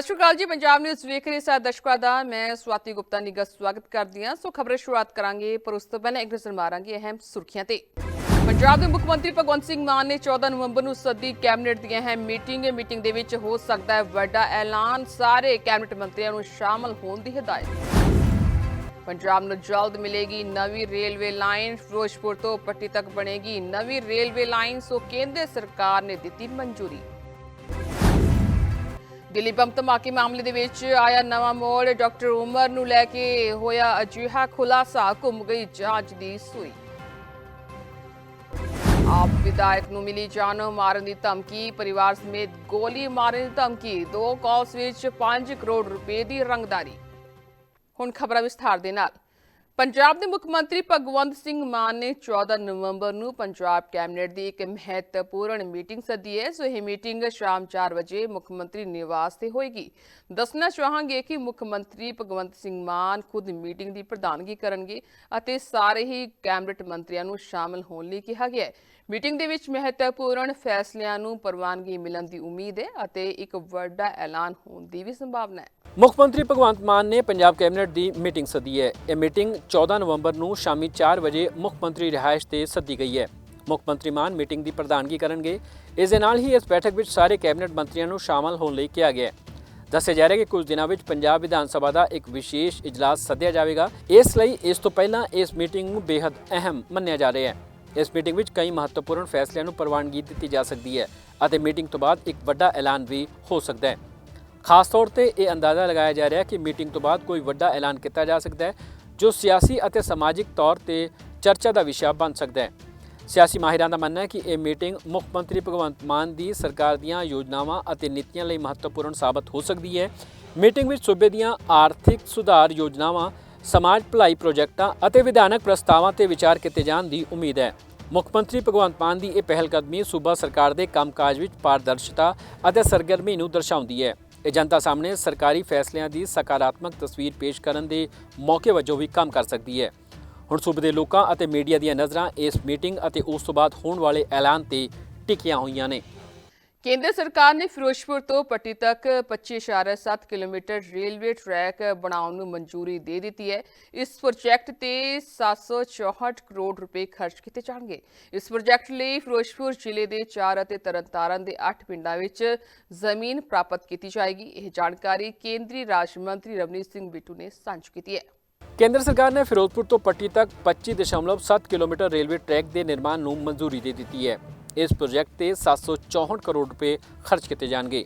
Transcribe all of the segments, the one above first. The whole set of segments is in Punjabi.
ਸਤਿ ਸ਼੍ਰੀ ਅਕਾਲ ਜੀ, ਪੰਜਾਬ ਨਿਊਜ਼ ਵੇਖ ਰਹੇ ਸਾਰੇ ਦਰਸ਼ਕਾਂ ਦਾ, ਮੈਂ ਸਵਾਤੀ ਗੁਪਤਾ ਨਿੱਘਾ ਸਵਾਗਤ ਕਰਦੀ ਹਾਂ। ਸੋ ਖਬਰਾਂ ਸ਼ੁਰੂਆਤ ਕਰਾਂਗੇ, ਪਰ ਉਸ ਤੋਂ ਪਹਿਲਾਂ ਇੱਕ ਨਜ਼ਰ ਮਾਰਾਂਗੇ ਅਹਿਮ ਸੁਰਖੀਆਂ ਤੇ। ਪੰਜਾਬ ਦੇ ਮੁੱਖ ਮੰਤਰੀ ਭਗਵੰਤ ਸਿੰਘ ਮਾਨ ਨੇ 14 ਨਵੰਬਰ ਨੂੰ ਸੱਦੀ ਕੈਬਨਿਟ ਦੀਆਂ ਹੈ ਮੀਟਿੰਗ ਮੀਟਿੰਗ ਦੇ ਵਿੱਚ ਹੋ ਸਕਦਾ ਹੈ ਵੱਡਾ ਐਲਾਨ। ਸਾਰੇ ਕੈਬਨਿਟ ਮੰਤਰੀਆਂ ਨੂੰ ਸ਼ਾਮਲ ਹੋਣ ਦੀ ਹਦਾਇਤ। ਪੰਜਾਬ ਨੂੰ ਜਲਦ ਮਿਲੇਗੀ ਨਵੀਂ ਰੇਲਵੇ ਲਾਈਨ। ਫਿਰੋਜ਼ਪੁਰ ਤੋਂ ਪੱਟੀ ਤੱਕ ਬਣੇਗੀ ਨਵੀਂ ਰੇਲਵੇ ਲਾਈਨ। ਸੋ ਕੇਂਦਰ ਸਰਕਾਰ ਨੇ ਦਿੱਤੀ ਮਨਜ਼ੂਰੀ। ਦਿੱਲੀ ਬੰਬ ਧਮਾਕੇ ਮਾਮਲੇ ਦੇ ਵਿੱਚ ਆਇਆ ਨਵਾਂ ਮੋੜ। ਡਾਕਟਰ ਉਮਰ ਨੂੰ ਲੈ ਕੇ ਹੋਇਆ ਅਜਿਹਾ ਖੁਲਾਸਾ, ਘੁੰਮ ਗਈ ਜਾਂਚ ਦੀ ਸੂਈ। ਆਪ ਵਿਧਾਇਕ ਨੂੰ ਮਿਲੀ ਜਾਨੋਂ ਮਾਰਨ ਦੀ ਧਮਕੀ, ਪਰਿਵਾਰ ਸਮੇਤ ਗੋਲੀ ਮਾਰਨ ਦੀ ਧਮਕੀ, ਦੋ ਕੌਸ ਵਿੱਚ 5 ਕਰੋੜ ਰੁਪਏ ਦੀ ਰੰਗਦਾਰੀ। ਹੁਣ ਖਬਰਾਂ ਵਿਸਥਾਰ ਦੇ ਨਾਲ। ਪੰਜਾਬ ਦੇ ਮੁੱਖ ਮੰਤਰੀ ਭਗਵੰਤ ਸਿੰਘ ਮਾਨ ਨੇ 14 ਨਵੰਬਰ ਨੂੰ ਪੰਜਾਬ ਕੈਬਨਿਟ ਦੀ ਇੱਕ ਮਹੱਤਵਪੂਰਨ ਮੀਟਿੰਗ ਸੱਦੀ ਹੈ। ਸੋ ਇਹ ਮੀਟਿੰਗ ਸ਼ਾਮ 4 ਵਜੇ ਮੁੱਖ ਮੰਤਰੀ ਨਿਵਾਸ ਤੇ ਹੋਏਗੀ। ਦੱਸਣਾ ਚਾਹਾਂਗੇ ਕਿ ਮੁੱਖ ਮੰਤਰੀ ਭਗਵੰਤ ਸਿੰਘ ਮਾਨ ਖੁਦ ਮੀਟਿੰਗ ਦੀ ਪ੍ਰਧਾਨਗੀ ਕਰਨਗੇ ਅਤੇ ਸਾਰੇ ਹੀ ਕੈਬਨਿਟ ਮੰਤਰੀਆਂ ਨੂੰ ਸ਼ਾਮਲ ਹੋਣ ਲਈ ਕਿਹਾ ਗਿਆ ਹੈ। ਮੀਟਿੰਗ ਦੇ ਵਿੱਚ ਮਹੱਤਵਪੂਰਨ ਫੈਸਲਿਆਂ ਨੂੰ ਪ੍ਰਵਾਨਗੀ ਮਿਲਣ ਦੀ ਉਮੀਦ ਹੈ ਅਤੇ ਇੱਕ ਵੱਡਾ ਐਲਾਨ ਹੋਣ ਦੀ ਵੀ ਸੰਭਾਵਨਾ ਹੈ। ਮੁੱਖ ਮੰਤਰੀ ਭਗਵੰਤ ਮਾਨ ਨੇ ਪੰਜਾਬ ਕੈਬਨਿਟ ਦੀ ਮੀਟਿੰਗ ਸੱਦੀ ਹੈ। ਇਹ ਮੀਟਿੰਗ 14 ਨਵੰਬਰ ਨੂੰ ਸ਼ਾਮੀ 4 ਵਜੇ ਮੁੱਖ ਮੰਤਰੀ ਰਿਹਾਇਸ਼ ਤੇ ਸੱਦੀ ਗਈ ਹੈ। ਮੁੱਖ ਮੰਤਰੀ ਮਾਨ ਮੀਟਿੰਗ ਦੀ ਪ੍ਰਧਾਨਗੀ ਕਰਨਗੇ। ਇਸ ਦੇ ਨਾਲ ਹੀ ਇਸ ਬੈਠਕ ਵਿੱਚ ਸਾਰੇ ਕੈਬਨਿਟ ਮੰਤਰੀਆਂ ਨੂੰ ਸ਼ਾਮਲ ਹੋਣ ਲਈ ਕਿਹਾ ਗਿਆ ਹੈ। ਦੱਸਿਆ ਜਾ ਰਿਹਾ ਹੈ ਕਿ ਕੁਝ ਦਿਨਾਂ ਵਿੱਚ ਪੰਜਾਬ ਵਿਧਾਨ ਸਭਾ ਦਾ ਇੱਕ ਵਿਸ਼ੇਸ਼ ਇਜਲਾਸ ਸੱਦਿਆ ਜਾਵੇਗਾ। ਇਸ ਲਈ ਇਸ ਤੋਂ ਪਹਿਲਾਂ ਇਸ ਮੀਟਿੰਗ ਨੂੰ ਬੇहद ਅਹਿਮ ਮੰਨਿਆ ਜਾ ਰਿਹਾ ਹੈ। ਇਸ ਮੀਟਿੰਗ ਵਿੱਚ ਕਈ ਮਹੱਤਵਪੂਰਨ ਫੈਸਲਿਆਂ ਨੂੰ ਪ੍ਰਵਾਨਗੀ ਦਿੱਤੀ ਜਾ ਸਕਦੀ ਹੈ ਅਤੇ ਮੀਟਿੰਗ ਤੋਂ ਬਾਅਦ ਇੱਕ ਵੱਡਾ ਐਲਾਨ ਵੀ ਹੋ ਸਕਦਾ ਹੈ। ਖਾਸ ਤੌਰ ਤੇ ਇਹ ਅੰਦਾਜ਼ਾ ਲਗਾਇਆ ਜਾ ਰਿਹਾ ਕਿ ਮੀਟਿੰਗ ਤੋਂ ਬਾਅਦ ਕੋਈ ਵੱਡਾ ਐਲਾਨ ਕੀਤਾ ਜਾ ਸਕਦਾ ਹੈ ਜੋ ਸਿਆਸੀ ਅਤੇ ਸਮਾਜਿਕ ਤੌਰ ਤੇ ਚਰਚਾ ਦਾ ਵਿਸ਼ਾ ਬਣ ਸਕਦਾ ਹੈ ਸਿਆਸੀ ਮਾਹਿਰਾਂ ਦਾ ਮੰਨਣਾ ਹੈ ਕਿ ਇਹ ਮੀਟਿੰਗ ਮੁੱਖ ਮੰਤਰੀ ਭਗਵੰਤ ਮਾਨ ਦੀ ਸਰਕਾਰ ਦੀਆਂ ਯੋਜਨਾਵਾਂ ਅਤੇ ਨੀਤੀਆਂ ਲਈ ਮਹੱਤਵਪੂਰਨ ਸਾਬਤ ਹੋ ਸਕਦੀ ਹੈ ਮੀਟਿੰਗ ਵਿੱਚ ਸੂਬੇ ਦੀਆਂ ਆਰਥਿਕ ਸੁਧਾਰ ਯੋਜਨਾਵਾਂ ਸਮਾਜ ਭਲਾਈ ਪ੍ਰੋਜੈਕਟਾਂ ਅਤੇ ਵਿਧਾਨਕ ਪ੍ਰਸਤਾਵਾਂ ਤੇ ਵਿਚਾਰ ਕੀਤੇ ਜਾਣ ਦੀ ਉਮੀਦ ਹੈ ਮੁੱਖ ਮੰਤਰੀ ਭਗਵੰਤ ਮਾਨ ਦੀ ਇਹ ਪਹਿਲਕਦਮੀ ਸੂਬਾ ਸਰਕਾਰ ਦੇ ਕੰਮਕਾਜ ਵਿੱਚ ਪਾਰਦਰਸ਼ਤਾ ਅਤੇ ਸਰਗਰਮੀ ਨੂੰ ਦਰਸਾਉਂਦੀ ਹੈ ਇਹ ਜਨਤਾ ਸਾਹਮਣੇ ਸਰਕਾਰੀ ਫੈਸਲਿਆਂ ਦੀ ਸਕਾਰਾਤਮਕ ਤਸਵੀਰ ਪੇਸ਼ ਕਰਨ ਦੇ ਮੌਕੇ ਵਜੋਂ ਵੀ ਕੰਮ ਕਰ ਸਕਦੀ ਹੈ। ਹੁਣ ਸੂਬੇ ਦੇ ਲੋਕਾਂ ਅਤੇ ਮੀਡੀਆ ਦੀਆਂ ਨਜ਼ਰਾਂ ਇਸ ਮੀਟਿੰਗ ਅਤੇ ਉਸ ਤੋਂ ਬਾਅਦ ਹੋਣ ਵਾਲੇ ਐਲਾਨ ਤੇ ਟਿਕੀਆਂ ਹੋਈਆਂ ਨੇ। ਕੇਂਦਰ ਸਰਕਾਰ ਨੇ ਫਿਰੋਜ਼ਪੁਰ ਤੋਂ ਪੱਟੀ ਤੱਕ 25.7 ਕਿਲੋਮੀਟਰ ਰੇਲਵੇ ਟਰੈਕ ਬਣਾਉਣ ਨੂੰ ਮਨਜ਼ੂਰੀ ਦੇ ਦਿੱਤੀ ਹੈ। ਇਸ ਪ੍ਰੋਜੈਕਟ ਤੇ 764 ਕਰੋੜ ਰੁਪਏ ਖਰਚ ਕੀਤੇ ਜਾਣਗੇ। ਇਸ ਪ੍ਰੋਜੈਕਟ ਲਈ ਫਿਰੋਜ਼ਪੁਰ ਜ਼ਿਲ੍ਹੇ ਦੇ 4 ਅਤੇ ਤਰਨਤਾਰਨ ਦੇ 8 ਪਿੰਡਾਂ ਵਿੱਚ ਜ਼ਮੀਨ ਪ੍ਰਾਪਤ ਕੀਤੀ ਜਾਏਗੀ। ਇਹ ਜਾਣਕਾਰੀ ਕੇਂਦਰੀ ਰਾਜ ਮੰਤਰੀ ਰਵਨੀਤ ਸਿੰਘ ਬਿੱਟੂ ਨੇ ਸਾਂਝੀ ਕੀਤੀ ਹੈ। ਕੇਂਦਰ ਸਰਕਾਰ ਨੇ ਫਿਰੋਜ਼ਪੁਰ ਤੋਂ ਪੱਟੀ ਤੱਕ 25.7 ਕਿਲੋਮੀਟਰ ਰੇਲਵੇ ਟਰੈਕ ਦੇ ਨਿਰਮਾਣ ਨੂੰ ਮਨਜ਼ੂਰੀ ਦੇ ਦਿੱਤੀ ਹੈ। ਇਸ ਪ੍ਰੋਜੈਕਟ ਤੇ 764 ਕਰੋੜ ਰੁਪਏ ਖਰਚ ਕੀਤੇ ਜਾਣਗੇ।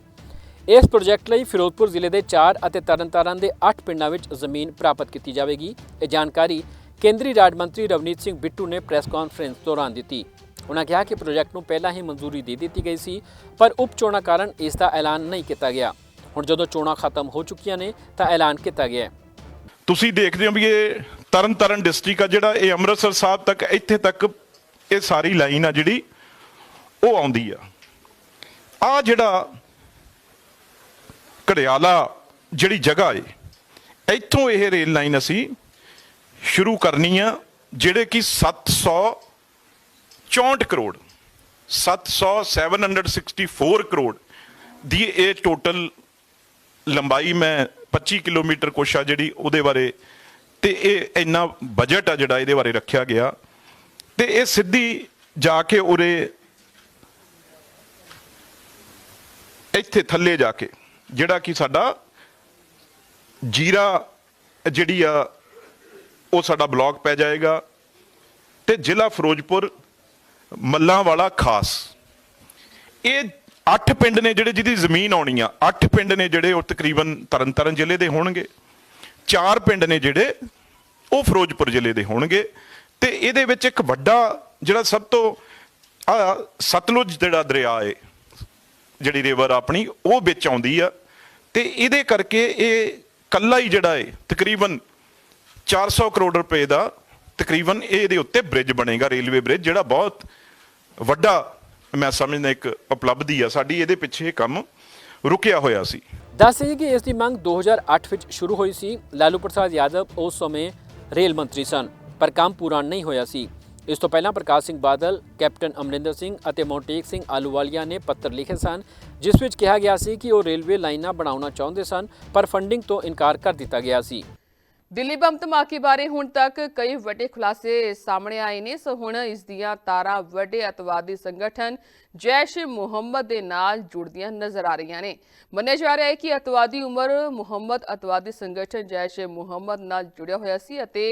ਇਸ ਪ੍ਰੋਜੈਕਟ ਲਈ ਫਿਰੋਜ਼ਪੁਰ ਜ਼ਿਲ੍ਹੇ ਦੇ 4 ਅਤੇ ਤਰਨਤਾਰਨ ਦੇ 8 ਪਿੰਡਾਂ ਵਿੱਚ ਜ਼ਮੀਨ ਪ੍ਰਾਪਤ ਕੀਤੀ ਜਾਵੇਗੀ। ਇਹ ਜਾਣਕਾਰੀ ਕੇਂਦਰੀ ਰਾਜ ਮੰਤਰੀ ਰਵਨੀਤ ਸਿੰਘ ਬਿੱਟੂ ਨੇ ਪ੍ਰੈਸ ਕਾਨਫਰੰਸ ਦੌਰਾਨ ਦਿੱਤੀ। ਉਹਨਾਂ ਕਿਹਾ ਕਿ ਪ੍ਰੋਜੈਕਟ ਨੂੰ ਪਹਿਲਾਂ ਹੀ ਮਨਜ਼ੂਰੀ ਦੇ ਦਿੱਤੀ ਗਈ ਸੀ, ਪਰ ਉਪ ਚੋਣਾਂ ਕਾਰਨ ਇਸ ਦਾ ਐਲਾਨ ਨਹੀਂ ਕੀਤਾ ਗਿਆ। ਹੁਣ ਜਦੋਂ ਚੋਣਾਂ ਖਤਮ ਹੋ ਚੁੱਕੀਆਂ ਨੇ, ਤਾਂ ਐਲਾਨ ਕੀਤਾ ਗਿਆ ਹੈ। ਤੁਸੀਂ ਦੇਖਦੇ ਹੋ ਵੀ ਇਹ ਤਰਨਤਾਰਨ ਡਿਸਟ੍ਰਿਕਟ ਆ ਜਿਹੜਾ ਇਹ ਅੰਮ੍ਰਿਤਸਰ ਸਾਹਿਬ ਤੱਕ, ਇੱਥੇ ਤੱਕ ਇਹ ਸਾਰੀ ਲਾਈਨ ਆ ਜਿਹੜੀ ਉਹ ਆਉਂਦੀ ਆ। ਆ ਜਿਹੜਾ ਘੜਿਆਲਾ ਜਿਹੜੀ ਜਗ੍ਹਾ ਏ, ਇੱਥੋਂ ਇਹ ਰੇਲ ਲਾਈਨ ਅਸੀਂ ਸ਼ੁਰੂ ਕਰਨੀ ਆ, ਜਿਹੜੇ ਕਿ 764 ਕਰੋੜ 700 764 ਕਰੋੜ ਦੀ ਇਹ ਟੋਟਲ ਲੰਬਾਈ ਮੈਂ 25 ਕਿਲੋਮੀਟਰ ਕੋਸ਼ਾ ਜਿਹੜੀ ਉਹਦੇ ਬਾਰੇ, ਤੇ ਇਹ ਇੰਨਾ ਬਜਟ ਆ ਜਿਹੜਾ ਇਹਦੇ ਬਾਰੇ ਰੱਖਿਆ ਗਿਆ। ਤੇ ਇਹ ਸਿੱਧੀ ਜਾ ਕੇ ਉਰੇ ਇੱਥੇ ਥੱਲੇ ਜਾ ਕੇ, ਜਿਹੜਾ ਕਿ ਸਾਡਾ ਜੀਰਾ ਜਿਹੜੀ ਆ, ਉਹ ਸਾਡਾ ਬਲਾਕ ਪੈ ਜਾਏਗਾ ਤੇ ਜ਼ਿਲ੍ਹਾ ਫਿਰੋਜ਼ਪੁਰ ਮੱਲਾਂ ਵਾਲਾ ਖਾਸ। ਇਹ ਅੱਠ ਪਿੰਡ ਨੇ ਜਿਹੜੇ ਜਿਹਦੀ ਜ਼ਮੀਨ ਆਉਣੀ ਆ, ਅੱਠ ਪਿੰਡ ਨੇ ਜਿਹੜੇ ਉਹ ਤਕਰੀਬਨ ਤਰਨਤਾਰਨ ਜ਼ਿਲ੍ਹੇ ਦੇ ਹੋਣਗੇ। ਚਾਰ ਪਿੰਡ ਨੇ ਜਿਹੜੇ ਉਹ ਫਿਰੋਜ਼ਪੁਰ ਜ਼ਿਲ੍ਹੇ ਦੇ ਹੋਣਗੇ ਤੇ ਇਹਦੇ ਵਿੱਚ ਇੱਕ ਵੱਡਾ ਜਿਹੜਾ ਸਭ ਤੋਂ, ਆ, ਸਤਲੁਜ ਜਿਹੜਾ ਦਰਿਆ ਹੈ ਜਿਹੜੀ ਰਿਵਰ ਆਪਣੀ, ਉਹ ਵਿੱਚ ਆਉਂਦੀ ਆ। ਤੇ ਇਹਦੇ ਕਰਕੇ ਇਹ ਕੱਲਾ ਹੀ ਜਿਹੜਾ ਹੈ ਤਕਰੀਬਨ 400 ਕਰੋੜ ਰੁਪਏ ਦਾ ਤਕਰੀਬਨ ਇਹਦੇ ਉੱਤੇ ਬ੍ਰਿਜ ਬਣੇਗਾ ਰੇਲਵੇ ਬ੍ਰਿਜ ਜਿਹੜਾ ਬਹੁਤ ਵੱਡਾ ਮੈਂ ਸਮਝਦਾ ਇੱਕ ਉਪਲਬਧੀ ਆ। ਸਾਡੀ ਇਹਦੇ ਪਿੱਛੇ ਇਹ ਕੰਮ ਰੁਕਿਆ ਹੋਇਆ ਸੀ। ਦੱਸ ਦਈਏ ਕਿ ਇਸ ਦੀ ਮੰਗ 2008 ਵਿੱਚ ਸ਼ੁਰੂ ਹੋਈ ਸੀ। ਲਾਲੂ ਪ੍ਰਸਾਦ ਯਾਦਵ ਉਸ ਸਮੇਂ ਰੇਲ ਮੰਤਰੀ ਸਨ, ਪਰ ਕੰਮ ਪੂਰਾ ਨਹੀਂ ਹੋਇਆ ਸੀ। ਇਸ ਤੋਂ ਪਹਿਲਾਂ ਪ੍ਰਕਾਸ਼ ਸਿੰਘ ਬਾਦਲ, ਕੈਪਟਨ ਅਮਰਿੰਦਰ ਸਿੰਘ ਅਤੇ ਮੋਂਟੇਕ ਸਿੰਘ ਆਲੂਵਾਲੀਆ ਨੇ ਪੱਤਰ ਲਿਖੇ ਸਨ, ਜਿਸ ਵਿੱਚ ਕਿਹਾ ਗਿਆ ਸੀ ਕਿ ਉਹ ਰੇਲਵੇ ਲਾਈਨਾਂ ਬਣਾਉਣਾ ਚਾਹੁੰਦੇ ਸਨ, ਪਰ ਫੰਡਿੰਗ ਤੋਂ ਇਨਕਾਰ ਕਰ ਦਿੱਤਾ ਗਿਆ ਸੀ। ਦਿੱਲੀ ਬੰਬ ਧਮਾਕੇ ਬਾਰੇ ਹੁਣ ਤੱਕ ਕਈ ਵੱਡੇ ਖੁਲਾਸੇ ਸਾਹਮਣੇ ਆਏ ਨੇ। ਸੋ ਹੁਣ ਇਸ ਦੀਆਂ ਤਾਰਾਂ ਵੱਡੇ ਅਤਵਾਦੀ ਸੰਗਠਨ ਜੈਸ਼ ਮੁਹੰਮਦ ਦੇ ਨਾਲ ਜੁੜਦੀਆਂ ਨਜ਼ਰ ਆ ਰਹੀਆਂ ਨੇ। ਮੰਨਿਆ ਜਾ ਰਿਹਾ ਹੈ ਕਿ ਅਤਵਾਦੀ ਉਮਰ ਮੁਹੰਮਦ ਅਤਵਾਦੀ ਸੰਗਠਨ ਜੈਸ਼ ਮੁਹੰਮਦ ਨਾਲ ਜੁੜਿਆ ਹੋਇਆ ਸੀ ਅਤੇ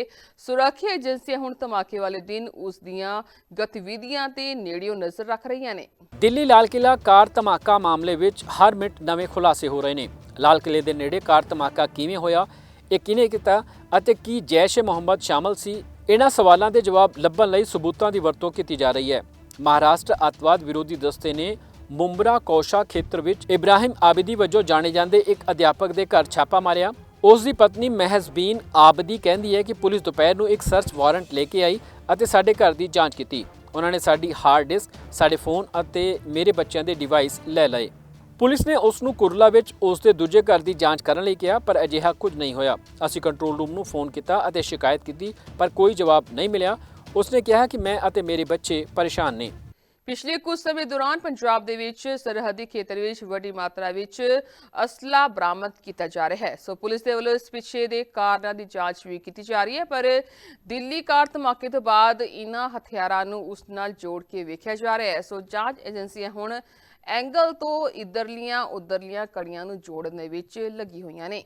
ਸੁਰੱਖਿਆ ਏਜੰਸੀਆਂ ਹੁਣ ਧਮਾਕੇ ਵਾਲੇ ਦਿਨ ਉਸ ਦੀਆਂ ਗਤੀਵਿਧੀਆਂ ਤੇ ਨੇੜਿਓਂ ਨਜ਼ਰ ਰੱਖ ਰਹੀਆਂ ਨੇ। ਦਿੱਲੀ ਲਾਲ ਕਿਲਾ ਕਾਰ ਧਮਾਕਾ ਮਾਮਲੇ ਵਿੱਚ ਹਰ ਮਿੰਟ ਨਵੇਂ ਖੁਲਾਸੇ ਹੋ ਰਹੇ ਨੇ। ਲਾਲ ਕਿਲੇ ਦੇ ਨੇੜੇ ਕਾਰ ਧਮਾਕਾ ਕਿਵੇਂ ਹੋਇਆ ਇਹ ਕਿਹਨੇ ਕੀਤਾ ਅਤੇ ਕੀ ਜੈਸ਼ ਮੁਹੰਮਦ ਸ਼ਾਮਲ ਸੀ ਇਹਨਾਂ ਸਵਾਲਾਂ ਦੇ ਜਵਾਬ ਲੱਭਣ ਲਈ ਸਬੂਤਾਂ ਦੀ ਵਰਤੋਂ ਕੀਤੀ ਜਾ ਰਹੀ ਹੈ। ਮਹਾਰਾਸ਼ਟਰ ਅੱਤਵਾਦ ਵਿਰੋਧੀ ਦਸਤੇ ਨੇ ਮੁੰਬਰਾ ਕੌਸ਼ਾ ਖੇਤਰ ਵਿੱਚ ਇਬਰਾਹਿਮ ਆਬਦੀ ਵਜੋਂ ਜਾਣੇ ਜਾਂਦੇ ਇੱਕ ਅਧਿਆਪਕ ਦੇ ਘਰ ਛਾਪਾ ਮਾਰਿਆ। ਉਸ ਦੀ ਪਤਨੀ ਮਹਿਜ਼ਬੀਨ ਆਬਦੀ ਕਹਿੰਦੀ ਹੈ ਕਿ ਪੁਲਿਸ ਦੁਪਹਿਰ ਨੂੰ ਇੱਕ ਸਰਚ ਵਾਰੰਟ ਲੈ ਕੇ ਆਈ ਅਤੇ ਸਾਡੇ ਘਰ ਦੀ ਜਾਂਚ ਕੀਤੀ। ਉਹਨਾਂ ਨੇ ਸਾਡੀ ਹਾਰਡ ਡਿਸਕ, ਸਾਡੇ ਫੋਨ ਅਤੇ ਮੇਰੇ ਬੱਚਿਆਂ ਦੇ ਡਿਵਾਈਸ ਲੈ ਲਏ। ਪੁਲਿਸ ਨੇ ਉਸ ਨੂੰ ਕੁਰਲਾ ਵਿੱਚ ਉਸ ਦੇ ਦੂਜੇ ਘਰ ਦੀ ਜਾਂਚ ਕਰਨ ਲਈ ਕਿਹਾ, ਪਰ ਅਜਿਹਾ ਕੁਝ ਨਹੀਂ ਹੋਇਆ। ਅਸੀਂ ਕੰਟਰੋਲ ਰੂਮ ਨੂੰ ਫੋਨ ਕੀਤਾ ਅਤੇ ਸ਼ਿਕਾਇਤ ਕੀਤੀ, ਪਰ ਕੋਈ ਜਵਾਬ ਨਹੀਂ ਮਿਲਿਆ। ਉਸਨੇ ਕਿਹਾ ਕਿ ਮੈਂ ਅਤੇ ਮੇਰੇ ਬੱਚੇ ਪਰੇਸ਼ਾਨ ਨੇ। ਪਿਛਲੇ ਕੁਝ ਸਮੇਂ ਦੌਰਾਨ ਪੰਜਾਬ ਦੇ ਵਿੱਚ ਸਰਹੱਦੀ ਖੇਤਰ ਵਿੱਚ ਵੱਡੀ ਮਾਤਰਾ ਵਿੱਚ ਅਸਲਾ ਬਰਾਮਦ ਕੀਤਾ ਜਾ ਰਿਹਾ ਹੈ। ਸੋ ਪੁਲਿਸ ਦੇ ਵੱਲੋਂ ਇਸ ਪਿੱਛੇ ਦੇ ਕਾਰਨਾਂ ਦੀ ਜਾਂਚ ਵੀ ਕੀਤੀ ਜਾ ਰਹੀ ਹੈ, ਪਰ ਦਿੱਲੀ ਕਾਰ ਧਮਾਕੇ ਤੋਂ ਬਾਅਦ ਇਨ੍ਹਾਂ ਹਥਿਆਰਾਂ ਨੂੰ ਉਸ ਨਾਲ ਜੋੜ ਕੇ ਵੇਖਿਆ ਜਾ ਰਿਹਾ ਹੈ। ਸੋ ਜਾਂਚ ਏਜੰਸੀਆਂ ਹੁਣ ਐਂਗਲ ਤੋਂ ਇਧਰਲੀਆਂ ਉਧਰਲੀਆਂ ਕੜੀਆਂ ਨੂੰ ਜੋੜਨ ਦੇ ਵਿੱਚ ਲੱਗੀ ਹੋਈਆਂ ਨੇ।